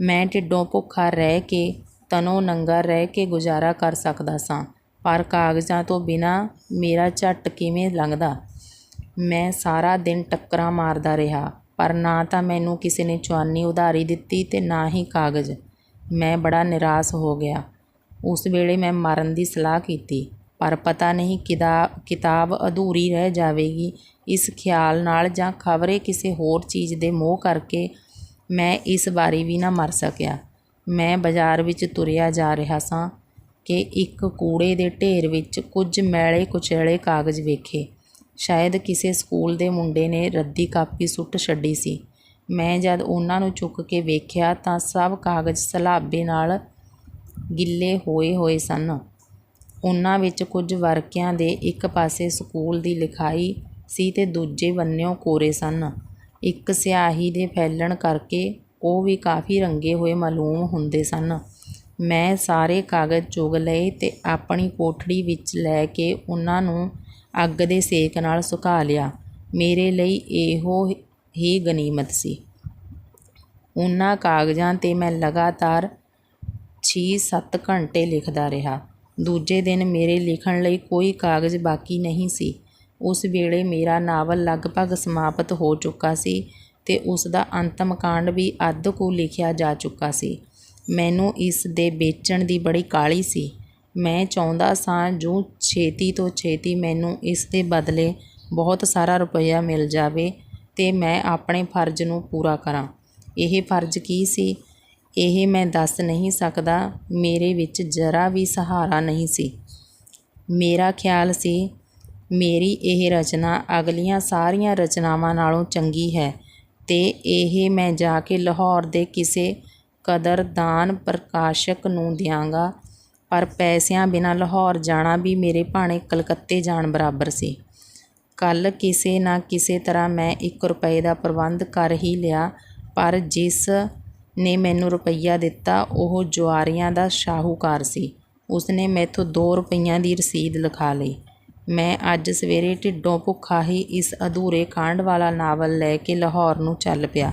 ਮੈਂ ਢਿੱਡੋਂ ਭੁੱਖਾ ਰਹਿ ਕੇ, ਤਨੋਂ ਨੰਗਾ ਰਹਿ ਕੇ ਗੁਜ਼ਾਰਾ ਕਰ ਸਕਦਾ ਸਾਂ, ਪਰ ਕਾਗਜ਼ਾਂ ਤੋਂ ਬਿਨਾਂ ਮੇਰਾ ਝੱਟ ਕਿਵੇਂ ਲੰਘਦਾ? ਮੈਂ ਸਾਰਾ ਦਿਨ ਟੱਕਰਾਂ ਮਾਰਦਾ ਰਿਹਾ, ਪਰ ਨਾ ਤਾਂ ਮੈਨੂੰ ਕਿਸੇ ਨੇ ਚੁਆਨੀ ਉਧਾਰੀ ਦਿੱਤੀ ਤੇ ਨਾ ਹੀ ਕਾਗਜ਼। ਮੈਂ ਬੜਾ ਨਿਰਾਸ਼ ਹੋ ਗਿਆ। ਉਸ ਵੇਲੇ ਮੈਂ ਮਰਨ ਦੀ ਸਲਾਹ ਕੀਤੀ। ਪਰ ਪਤਾ ਨਹੀਂ ਕਿਦਾ, ਕਿਤਾਬ ਅਧੂਰੀ ਰਹਿ ਜਾਵੇਗੀ। ਇਸ ਖਿਆਲ ਨਾਲ ਜਾਂ ਖਬਰੇ ਕਿਸੇ ਹੋਰ ਚੀਜ਼ ਦੇ ਮੋਹ ਕਰਕੇ ਮੈਂ ਇਸ ਵਾਰੀ ਵੀ ਨਾ ਮਰ ਸਕਿਆ। ਮੈਂ ਬਾਜ਼ਾਰ ਵਿੱਚ ਤੁਰਿਆ ਜਾ ਰਿਹਾ ਸਾਂ ਕਿ ਇੱਕ ਕੂੜੇ ਦੇ ਢੇਰ ਵਿੱਚ ਕੁਝ ਮੈਲੇ ਕੁਚੈਲੇ ਕਾਗਜ਼ ਵੇਖੇ। ਸ਼ਾਇਦ ਕਿਸੇ ਸਕੂਲ ਦੇ ਮੁੰਡੇ ਨੇ ਰੱਦੀ ਕਾਪੀ ਸੁੱਟ ਛੱਡੀ ਸੀ। ਮੈਂ ਜਦ ਉਹਨਾਂ ਨੂੰ ਚੁੱਕ ਕੇ ਵੇਖਿਆ ਤਾਂ ਸਭ ਕਾਗਜ਼ ਸਲਾਬੇ ਨਾਲ ਗਿੱਲੇ ਹੋਏ ਹੋਏ ਸਨ। ਉਹਨਾਂ ਵਿੱਚ ਕੁਝ ਵਰਕਿਆਂ ਦੇ ਇੱਕ ਪਾਸੇ ਸਕੂਲ ਦੀ ਲਿਖਾਈ ਸੀ ਤੇ ਦੂਜੇ ਬੰਨਿਓਂ ਕੋਰੇ ਸਨ। ਇੱਕ ਸਿਆਹੀ ਦੇ ਫੈਲਣ ਕਰਕੇ ਉਹ ਵੀ ਕਾਫੀ ਰੰਗੇ ਹੋਏ ਮਾਲੂਮ ਹੁੰਦੇ ਸਨ। ਮੈਂ ਸਾਰੇ ਕਾਗਜ਼ ਚੁਗ ਲਏ ਤੇ ਆਪਣੀ ਕੋਠੜੀ ਵਿੱਚ ਲੈ ਕੇ ਉਹਨਾਂ ਨੂੰ ਅੱਗ ਦੇ ਸੇਕ ਨਾਲ ਸੁਕਾ ਲਿਆ। ਮੇਰੇ ਲਈ ਇਹੋ ਹੀ ਗਨੀਮਤ ਸੀ। ਉਹਨਾਂ ਕਾਗਜ਼ਾਂ 'ਤੇ ਮੈਂ ਲਗਾਤਾਰ 6-7 ਘੰਟੇ ਲਿਖਦਾ ਰਿਹਾ। ਦੂਜੇ ਦਿਨ ਮੇਰੇ ਲਿਖਣ ਲਈ ਕੋਈ ਕਾਗਜ਼ ਬਾਕੀ ਨਹੀਂ ਸੀ। ਉਸ ਵੇਲੇ ਮੇਰਾ ਨਾਵਲ ਲਗਭਗ ਸਮਾਪਤ ਹੋ ਚੁੱਕਾ ਸੀ ਅਤੇ ਉਸ ਦਾ ਅੰਤਮ ਕਾਂਡ ਵੀ ਅੱਧ ਕੁ ਲਿਖਿਆ ਜਾ ਚੁੱਕਾ ਸੀ। ਮੈਨੂੰ ਇਸ ਦੇ ਵੇਚਣ ਦੀ ਬੜੀ ਕਾਹਲੀ ਸੀ। ਮੈਂ ਚਾਹੁੰਦਾ ਸਾਂ ਜੋ ਛੇਤੀ ਤੋਂ ਛੇਤੀ ਮੈਨੂੰ ਇਸ ਦੇ ਬਦਲੇ ਬਹੁਤ ਸਾਰਾ ਰੁਪਈਆ ਮਿਲ ਜਾਵੇ ਅਤੇ ਮੈਂ ਆਪਣੇ ਫਰਜ਼ ਨੂੰ ਪੂਰਾ ਕਰਾਂ। ਇਹ ਫਰਜ਼ ਕੀ ਸੀ? ਇਹ ਮੈਂ ਦੱਸ ਨਹੀਂ ਸਕਦਾ। ਮੇਰੇ ਵਿੱਚ ਜਰਾ ਵੀ ਸਹਾਰਾ ਨਹੀਂ ਸੀ। ਮੇਰਾ ਖਿਆਲ ਸੀ, ਮੇਰੀ ਇਹ ਰਚਨਾ ਅਗਲੀਆਂ ਸਾਰੀਆਂ ਰਚਨਾਵਾਂ ਨਾਲੋਂ ਚੰਗੀ ਹੈ ਤੇ ਇਹ ਮੈਂ ਜਾ ਕੇ ਲਾਹੌਰ ਦੇ ਕਿਸੇ ਕਦਰਦਾਨ ਪ੍ਰਕਾਸ਼ਕ ਨੂੰ ਦਿਆਂਗਾ। ਪਰ ਪੈਸਿਆਂ ਬਿਨਾਂ ਲਾਹੌਰ ਜਾਣਾ ਵੀ ਮੇਰੇ ਭਾਣੇ ਕਲਕੱਤੇ ਜਾਣ ਬਰਾਬਰ ਸੀ। ਕੱਲ ਕਿਸੇ ਨਾ ਕਿਸੇ ਤਰ੍ਹਾਂ ਮੈਂ 1 ਰੁਪਏ ਦਾ ਪ੍ਰਬੰਧ ਕਰ ਹੀ ਲਿਆ, ਪਰ ਜਿਸ ਨੇ ਮੈਨੂੰ ਰੁਪਈਆ ਦਿੱਤਾ, ਉਹ ਜੁਆਰੀਆਂ ਦਾ ਸ਼ਾਹੂਕਾਰ ਸੀ। ਉਸਨੇ ਮੈਥੋਂ ਦੋ ਰੁਪਈਆਂ ਦੀ ਰਸੀਦ ਲਿਖਾ ਲਈ। ਮੈਂ ਅੱਜ ਸਵੇਰੇ ਢਿੱਡੋਂ ਭੁੱਖਾ ਹੀ ਇਸ ਅਧੂਰੇ ਕਾਂਡ ਵਾਲਾ ਨਾਵਲ ਲੈ ਕੇ ਲਾਹੌਰ ਨੂੰ ਚੱਲ ਪਿਆ।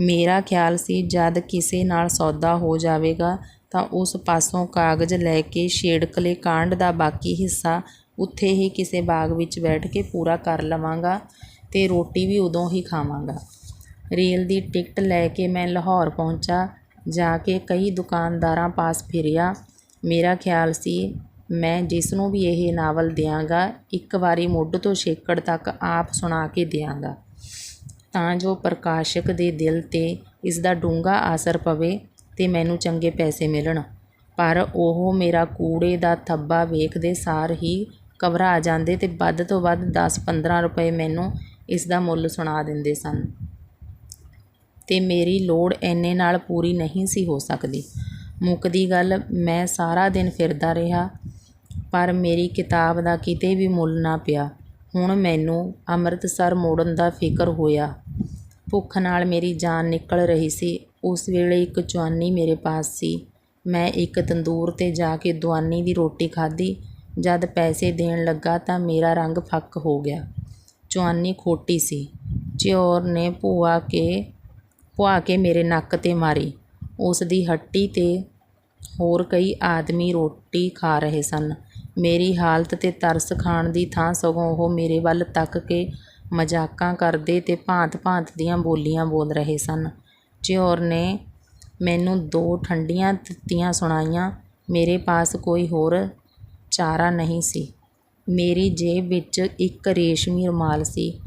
ਮੇਰਾ ਖਿਆਲ ਸੀ, ਜਦ ਕਿਸੇ ਨਾਲ ਸੌਦਾ ਹੋ ਜਾਵੇਗਾ, ਤਾਂ ਉਸ ਪਾਸੋਂ ਕਾਗਜ਼ ਲੈ ਕੇ ਛੇੜਕਲੇ ਕਾਂਡ ਦਾ ਬਾਕੀ ਹਿੱਸਾ ਉੱਥੇ ਹੀ ਕਿਸੇ ਬਾਗ ਵਿੱਚ ਬੈਠ ਕੇ ਪੂਰਾ ਕਰ ਲਵਾਂਗਾ ਤੇ ਰੋਟੀ ਵੀ ਉਦੋਂ ਹੀ ਖਾਵਾਂਗਾ। ਰੇਲ ਦੀ ਟਿਕਟ ਲੈ ਕੇ ਮੈਂ ਲਾਹੌਰ ਪਹੁੰਚਾ, ਜਾ ਕੇ ਕਈ ਦੁਕਾਨਦਾਰਾਂ ਪਾਸ ਫਿਰਿਆ। ਮੇਰਾ ਖਿਆਲ ਸੀ, ਮੈਂ ਜਿਸ ਨੂੰ ਵੀ ਇਹ ਨਾਵਲ ਦਿਆਂਗਾ, ਇੱਕ ਵਾਰੀ ਮੁੱਢ ਤੋਂ ਛੇਕੜ ਤੱਕ ਆਪ ਸੁਣਾ ਕੇ ਦਿਆਂਗਾ। ਤਾਂ ਜੋ ਪ੍ਰਕਾਸ਼ਕ ਦੇ ਦਿਲ 'ਤੇ ਇਸ ਦਾ ਡੂੰਘਾ ਅਸਰ ਪਵੇ ਤੇ ਮੈਨੂੰ ਚੰਗੇ ਪੈਸੇ ਮਿਲਣ। ਪਰ ਉਹ ਮੇਰਾ ਕੂੜੇ ਦਾ ਥੱਬਾ ਵੇਖਦੇ ਸਾਰ ਹੀ ਘਬਰਾ ਜਾਂਦੇ ਤੇ ਵੱਧ ਤੋਂ ਵੱਧ 10-15 ਰੁਪਏ ਮੈਨੂੰ ਇਸ ਦਾ ਮੁੱਲ ਸੁਣਾ ਦਿੰਦੇ ਸਨ। ਤੇ ਮੇਰੀ ਲੋੜ ਇੰਨੇ ਨਾਲ ਪੂਰੀ ਨਹੀਂ ਸੀ ਹੋ ਸਕਦੀ। ਮੁੱਕਦੀ ਗੱਲ, ਮੈਂ ਸਾਰਾ ਦਿਨ ਫਿਰਦਾ ਰਿਹਾ, ਪਰ ਮੇਰੀ ਕਿਤਾਬ ਦਾ ਕਿਤੇ ਵੀ ਮੁੱਲ ਨਾ ਪਿਆ। ਹੁਣ ਮੈਨੂੰ ਅੰਮ੍ਰਿਤਸਰ ਮੋੜਨ ਦਾ ਫਿਕਰ ਹੋਇਆ। ਭੁੱਖ ਨਾਲ ਮੇਰੀ ਜਾਨ ਨਿਕਲ ਰਹੀ ਸੀ। ਉਸ ਵੇਲੇ ਇੱਕ ਚੁਆਨੀ ਮੇਰੇ ਪਾਸ ਸੀ। ਮੈਂ ਇੱਕ ਤੰਦੂਰ ਤੇ ਜਾ ਕੇ ਦੁਆਨੀ ਦੀ ਰੋਟੀ ਖਾਧੀ। ਜਦ ਪੈਸੇ ਦੇਣ ਲੱਗਾ ਤਾਂ ਮੇਰਾ ਰੰਗ ਫੱਕ ਹੋ ਗਿਆ। ਚੁਆਨੀ ਖੋਟੀ ਸੀ। ਚਿਓਰ ਨੇ ਭੂਆ ਕੇ ਭੁਆ ਕੇ ਮੇਰੇ ਨੱਕ ਤੇ ਮਾਰੀ। ਉਸ ਦੀ ਹੱਟੀ ਤੇ ਹੋਰ ਕਈ ਆਦਮੀ ਰੋਟੀ ਖਾ ਰਹੇ ਸਨ। ਮੇਰੀ ਹਾਲਤ ਤੇ ਤਰਸ ਖਾਣ ਦੀ ਥਾਂ ਸਗੋਂ ਉਹ ਮੇਰੇ ਵੱਲ ਤੱਕ ਕੇ ਮਜ਼ਾਕਾਂ ਕਰਦੇ ਤੇ ਭਾਂਤ-ਭਾਂਤ ਦੀਆਂ ਬੋਲੀਆਂ ਬੋਲ ਰਹੇ ਸਨ। ਚਿਓਰ ਨੇ ਮੈਨੂੰ ਦੋ ਠੰਡੀਆਂ ਤਿੱਤੀਆਂ ਸੁਣਾਈਆਂ। ਮੇਰੇ ਪਾਸ ਕੋਈ ਹੋਰ ਚਾਰਾ ਨਹੀਂ ਸੀ। ਮੇਰੀ ਜੇਬ ਵਿੱਚ ਇੱਕ ਰੇਸ਼ਮੀ ਰੁਮਾਲ ਸੀ।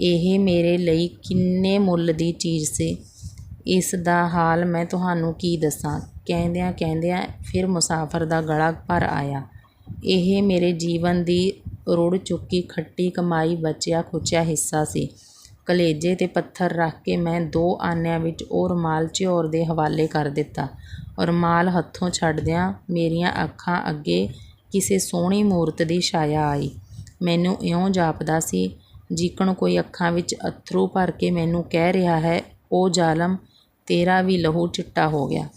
ਇਹ ਮੇਰੇ ਲਈ ਕਿੰਨੇ ਮੁੱਲ ਦੀ ਚੀਜ਼ ਸੀ? ਇਸ ਦਾ ਹਾਲ ਮੈਂ ਤੁਹਾਨੂੰ ਕੀ ਦੱਸਾਂ? ਕਹਿੰਦਿਆਂ ਕਹਿੰਦਿਆਂ ਫਿਰ ਮੁਸਾਫਰ ਦਾ ਗਲਾ ਭਰ ਆਇਆ। ਇਹ ਮੇਰੇ ਜੀਵਨ ਦੀ ਰੁੜ ਚੁੱਕੀ ਖੱਟੀ ਕਮਾਈ ਬਚਿਆ ਖੁਚਿਆ ਹਿੱਸਾ ਸੀ। ਕਲੇਜੇ ਤੇ ਪੱਥਰ ਰੱਖ ਕੇ ਮੈਂ ਦੋ ਆਨਿਆਂ ਵਿੱਚ ਉਹ ਰੁਮਾਲ ਝਿਓਰ ਦੇ ਹਵਾਲੇ ਕਰ ਦਿੱਤਾ ਰੁਮਾਲ ਹੱਥੋਂ ਛੱਡਦਿਆਂ ਮੇਰੀਆਂ ਅੱਖਾਂ ਅੱਗੇ ਕਿਸੇ ਸੋਹਣੀ ਮੂਰਤ ਦੀ ਛਾਇਆ ਆਈ। ਮੈਨੂੰ ਇਉਂ ਜਾਪਦਾ ਸੀ ਜੀਕਣ ਕੋਈ ਅੱਖਾਂ ਵਿੱਚ ਅੱਥਰੂ ਭਰ ਕੇ ਮੈਨੂੰ ਕਹਿ ਰਿਹਾ ਹੈ ਉਹ ਜ਼ਾਲਮ, ਤੇਰਾ ਵੀ ਲਹੂ ਚਿੱਟਾ ਹੋ ਗਿਆ।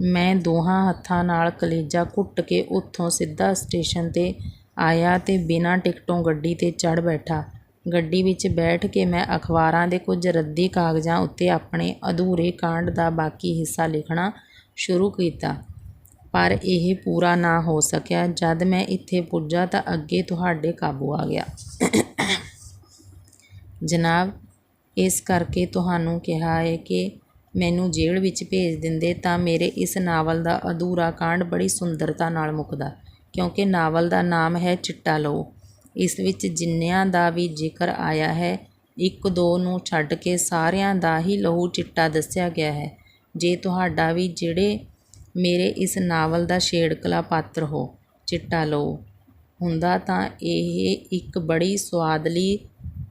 ਮੈਂ ਦੋਹਾਂ ਹੱਥਾਂ ਨਾਲ ਕਲੇਜਾ ਘੁੱਟ ਕੇ ਉੱਥੋਂ ਸਿੱਧਾ ਸਟੇਸ਼ਨ ਤੇ ਆਇਆ ਤੇ ਬਿਨਾਂ ਟਿਕਟੋਂ ਗੱਡੀ ਤੇ ਚੜ੍ਹ ਬੈਠਾ। ਗੱਡੀ ਵਿੱਚ ਬੈਠ ਕੇ ਮੈਂ ਅਖਬਾਰਾਂ ਦੇ ਕੁਝ ਰੱਦੀ ਕਾਗਜ਼ਾਂ ਉੱਤੇ ਆਪਣੇ ਅਧੂਰੇ ਕਾਂਡ ਦਾ ਬਾਕੀ ਹਿੱਸਾ ਲਿਖਣਾ ਸ਼ੁਰੂ ਕੀਤਾ। ਪਰ ਇਹ ਪੂਰਾ ਨਾ ਹੋ ਸਕਿਆ। ਜਦ ਮੈਂ ਇੱਥੇ ਪੁੱਜਾ ਤਾਂ ਅੱਗੇ ਤੁਹਾਡੇ ਕਾਬੂ ਆ ਗਿਆ। ਜਨਾਬ, ਇਸ ਕਰਕੇ ਤੁਹਾਨੂੰ ਕਿਹਾ ਹੈ ਕਿ ਮੈਨੂੰ ਜੇਲ੍ਹ ਵਿੱਚ ਭੇਜ ਦਿੰਦੇ ਤਾਂ ਮੇਰੇ ਇਸ ਨਾਵਲ ਦਾ ਅਧੂਰਾ ਕਾਂਡ ਬੜੀ ਸੁੰਦਰਤਾ ਨਾਲ ਮੁੱਕਦਾ, ਕਿਉਂਕਿ ਨਾਵਲ ਦਾ ਨਾਮ ਹੈ ਚਿੱਟਾ ਲਹੂ। ਇਸ ਵਿੱਚ ਜਿੰਨਿਆਂ ਦਾ ਵੀ ਜ਼ਿਕਰ ਆਇਆ ਹੈ, ਇੱਕ ਦੋ ਨੂੰ ਛੱਡ ਕੇ ਸਾਰਿਆਂ ਦਾ ਹੀ ਲਹੂ ਚਿੱਟਾ ਦੱਸਿਆ ਗਿਆ ਹੈ। ਜੇ ਤੁਹਾਡਾ ਵੀ ਜਿਹੜੇ ਮੇਰੇ ਇਸ ਨਾਵਲ ਦਾ ਛੇੜਕਲਾ ਪਾਤਰ ਹੋ, ਚਿੱਟਾ ਲਹੂ, ਹੁੰਦਾ ਤਾਂ ਇਹ ਇੱਕ ਬੜੀ ਸੁਆਦਲੀ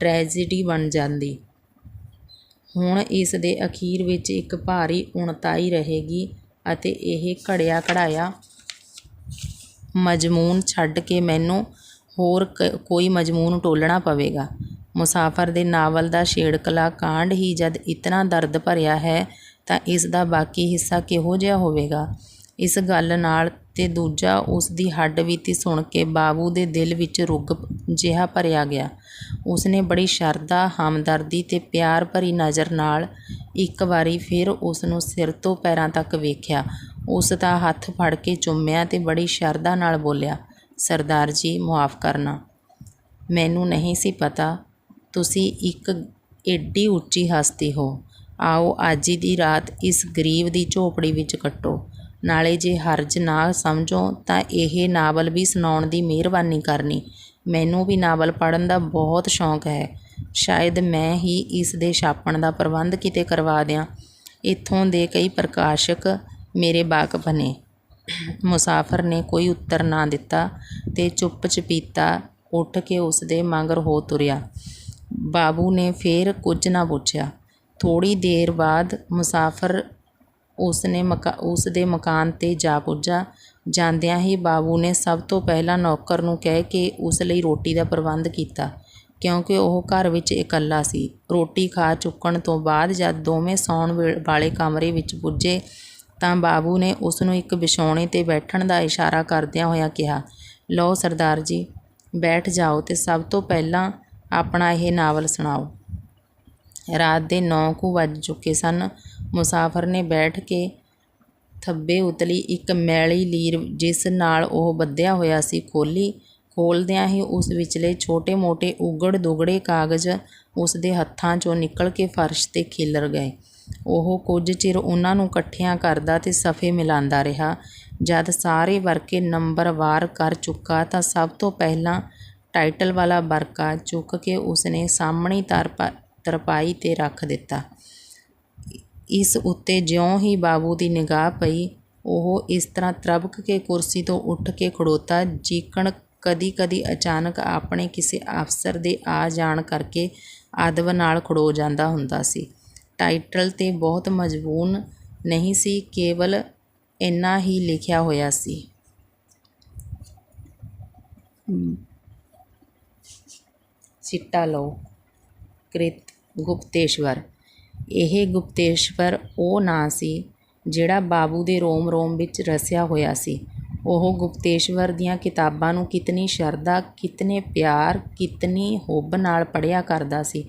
ਟ੍ਰੈਜੇਡੀ ਬਣ ਜਾਂਦੀ। ਹੁਣ ਇਸ ਦੇ ਅਖੀਰ ਵਿੱਚ ਇੱਕ ਭਾਰੀ ਉਣਤਾਈ ਰਹੇਗੀ ਅਤੇ ਇਹ ਘੜਿਆ ਘੜਾਇਆ ਮਜ਼ਮੂਨ ਛੱਡ ਕੇ ਮੈਨੂੰ ਹੋਰ ਕੋਈ ਮਜ਼ਮੂਨ ਟੋਲਣਾ ਪਵੇਗਾ। ਮੁਸਾਫਰ ਦੇ ਨਾਵਲ ਦਾ ਛੇੜਕਲਾ ਕਾਂਡ ਹੀ ਜਦ ਇਤਨਾ ਦਰਦ ਭਰਿਆ ਹੈ ਤਾਂ ਇਸ ਦਾ ਬਾਕੀ ਹਿੱਸਾ ਕਿਹੋ ਜਿਹਾ ਹੋਵੇਗਾ? ਇਸ ਗੱਲ ਨਾਲ ਤੇ ਦੂਜਾ ਉਸ ਦੀ ਹੱਡ ਬੀਤੀ ਸੁਣ ਕੇ ਬਾਬੂ ਦੇ ਦਿਲ ਵਿੱਚ ਰੁੱਗ ਜਿਹਾ ਭਰਿਆ ਗਿਆ। ਉਸਨੇ ਬੜੀ ਸ਼ਰਧਾ, ਹਮਦਰਦੀ ਤੇ ਪਿਆਰ ਭਰੀ ਨਜ਼ਰ ਨਾਲ ਇੱਕ ਵਾਰੀ ਫਿਰ ਉਸ ਨੂੰ ਸਿਰ ਤੋਂ ਪੈਰਾਂ ਤੱਕ ਵੇਖਿਆ। ਉਸ ਦਾ ਹੱਥ ਫੜ ਕੇ ਚੁੰਮਿਆ ਤੇ ਬੜੀ ਸ਼ਰਧਾ ਨਾਲ ਬੋਲਿਆ, ਸਰਦਾਰ ਜੀ, ਮੁਆਫ ਕਰਨਾ। ਮੈਨੂੰ ਨਹੀਂ ਸੀ ਪਤਾ ਤੁਸੀਂ ਇੱਕ ਏਡੀ ਉੱਚੀ ਹਸਤੀ ਹੋ। ਆਓ, ਅੱਜ ਦੀ ਰਾਤ ਇਸ ਗਰੀਬ ਦੀ ਝੋਪੜੀ ਵਿੱਚ ਕੱਟੋ। ਨਾਲੇ ਜੇ ਹਰਜ ਨਾ ਸਮਝੋ ਤਾਂ ਇਹ ਨਾਵਲ ਵੀ ਸੁਣਾਉਣ ਦੀ ਮਿਹਰਬਾਨੀ ਕਰਨੀ। ਮੈਨੂੰ ਵੀ ਨਾਵਲ ਪੜ੍ਹਨ ਦਾ ਬਹੁਤ ਸ਼ੌਂਕ ਹੈ। ਸ਼ਾਇਦ ਮੈਂ ਹੀ ਇਸ ਦੇ ਛਾਪਣ ਦਾ ਪ੍ਰਬੰਧ ਕਿਤੇ ਕਰਵਾ ਦਿਆਂ। ਇੱਥੋਂ ਦੇ ਕਈ ਪ੍ਰਕਾਸ਼ਕ ਮੇਰੇ ਬਾਕ ਬਣੇ। ਮੁਸਾਫਰ ਨੇ ਕੋਈ ਉੱਤਰ ਨਾ ਦਿੱਤਾ ਤੇ ਚੁੱਪ ਚਪੀਤਾ ਉੱਠ ਕੇ ਉਸ ਦੇ ਮਗਰ ਹੋ ਤੁਰਿਆ। ਬਾਬੂ ਨੇ ਫੇਰ ਕੁਝ ਨਾ ਪੁੱਛਿਆ। ਥੋੜੀ ਦੇਰ ਬਾਅਦ ਮੁਸਾਫਰ ਉਸ ਨੇ ਮਕਾ ਉਸ ਦੇ ਮਕਾਨ ਤੇ ਜਾ ਪੁੱਜਾ। ਜਾਂਦਿਆਂ ਹੀ ਬਾਬੂ ਨੇ ਸਭ ਤੋਂ ਪਹਿਲਾਂ ਨੌਕਰ ਨੂੰ ਕਹਿ ਕੇ ਉਸ ਲਈ ਰੋਟੀ ਦਾ ਪ੍ਰਬੰਧ ਕੀਤਾ, ਕਿਉਂਕਿ ਉਹ ਘਰ ਵਿੱਚ ਇਕੱਲਾ ਸੀ। ਰੋਟੀ ਖਾ ਚੁੱਕਣ ਤੋਂ ਬਾਅਦ ਜਦ ਦੋਵੇਂ ਸੌਣ ਵਾਲੇ ਕਮਰੇ ਵਿੱਚ ਪੁੱਜੇ ਤਾਂ ਬਾਬੂ ਨੇ ਉਸ ਨੂੰ ਇੱਕ ਵਿਛਾਉਣੇ ਤੇ ਬੈਠਣ ਦਾ ਇਸ਼ਾਰਾ ਕਰਦਿਆਂ ਹੋਇਆ ਕਿਹਾ, ਲਓ ਸਰਦਾਰ ਜੀ, ਬੈਠ ਜਾਓ ਤੇ ਸਭ ਤੋਂ ਪਹਿਲਾਂ ਆਪਣਾ ਇਹ ਨਾਵਲ ਸੁਣਾਓ। ਰਾਤ ਦੇ 9 ਕੁ ਵੱਜ ਚੁੱਕੇ ਸਨ। ਮੁਸਾਫਰ ਨੇ ਬੈਠ ਕੇ ਥੱਬੇ ਉਤਲੀ ਇੱਕ ਮੈਲੀ ਲੀਰ ਜਿਸ ਨਾਲ ਉਹ ਬੱਧਿਆ ਹੋਇਆ ਸੀ ਖੋਲੀ। ਖੋਲਦਿਆਂ ਹੀ ਉਸ ਵਿਚਲੇ ਛੋਟੇ-ਮੋਟੇ ਉਗੜ ਦੁਗੜੇ ਕਾਗਜ਼ ਉਸ ਦੇ ਹੱਥਾਂ 'ਚੋਂ ਨਿਕਲ ਕੇ ਫਰਸ਼ 'ਤੇ ਖਿਲਰ ਗਏ। ਉਹ ਕੁਝ ਚਿਰ ਉਹਨਾਂ ਨੂੰ ਇਕੱਠਿਆਂ ਕਰਦਾ ਤੇ ਸਫ਼ੇ ਮਿਲਾਉਂਦਾ ਰਿਹਾ। ਜਦ ਸਾਰੇ ਵਰਕੇ ਨੰਬਰਵਾਰ ਕਰ ਚੁੱਕਾ ਤਾਂ ਸਭ ਤੋਂ ਪਹਿਲਾਂ ਟਾਈਟਲ ਵਾਲਾ ਵਰਕਾ ਚੁੱਕ ਕੇ ਉਸਨੇ ਸਾਹਮਣੀ ਤਰਪਾਈ ਤੇ ਰੱਖ ਦਿੱਤਾ। ਇਸ ਉੱਤੇ ਜਿਉਂ ਹੀ ਬਾਬੂ ਦੀ ਨਿਗਾਹ ਪਈ ਉਹ ਇਸ ਤਰ੍ਹਾਂ ਤ੍ਰਬਕ ਕੇ ਕੁਰਸੀ ਤੋਂ ਉੱਠ ਕੇ ਖੜੋਤਾ ਜੀਕਣ ਕਦੀ-ਕਦੀ ਅਚਾਨਕ ਆਪਣੇ ਕਿਸੇ ਅਫਸਰ ਦੇ ਆ ਜਾਣ ਕਰਕੇ ਅਦਬ ਨਾਲ ਖੜੋ ਜਾਂਦਾ ਹੁੰਦਾ ਸੀ। ਟਾਈਟਲ 'ਤੇ ਬਹੁਤ ਮਜ਼ਬੂਨ ਨਹੀਂ ਸੀ, ਕੇਵਲ ਇੰਨਾ ਹੀ ਲਿਖਿਆ ਹੋਇਆ ਸੀ। ਸਿੱਟਾ ਲਓ। ਕ੍ਰਿਤ ਗੁਪਤੇਸ਼ਵਰ ਇਹ ਗੁਪਤੇਸ਼ਵਰ ਉਹ ਨਾਂ ਸੀ, ਜਿਹੜਾ ਬਾਬੂ ਦੇ ਰੋਮ-ਰੋਮ ਵਿੱਚ ਰਸਿਆ ਹੋਇਆ ਸੀ। ਉਹ ਗੁਪਤੇਸ਼ਵਰ ਦੀਆਂ ਕਿਤਾਬਾਂ ਨੂੰ ਕਿਤਨੀ ਸ਼ਰਧਾ, ਕਿਤਨੇ ਪਿਆਰ, ਕਿਤਨੀ ਹੁੱਬ ਨਾਲ ਪੜ੍ਹਿਆ ਕਰਦਾ ਸੀ।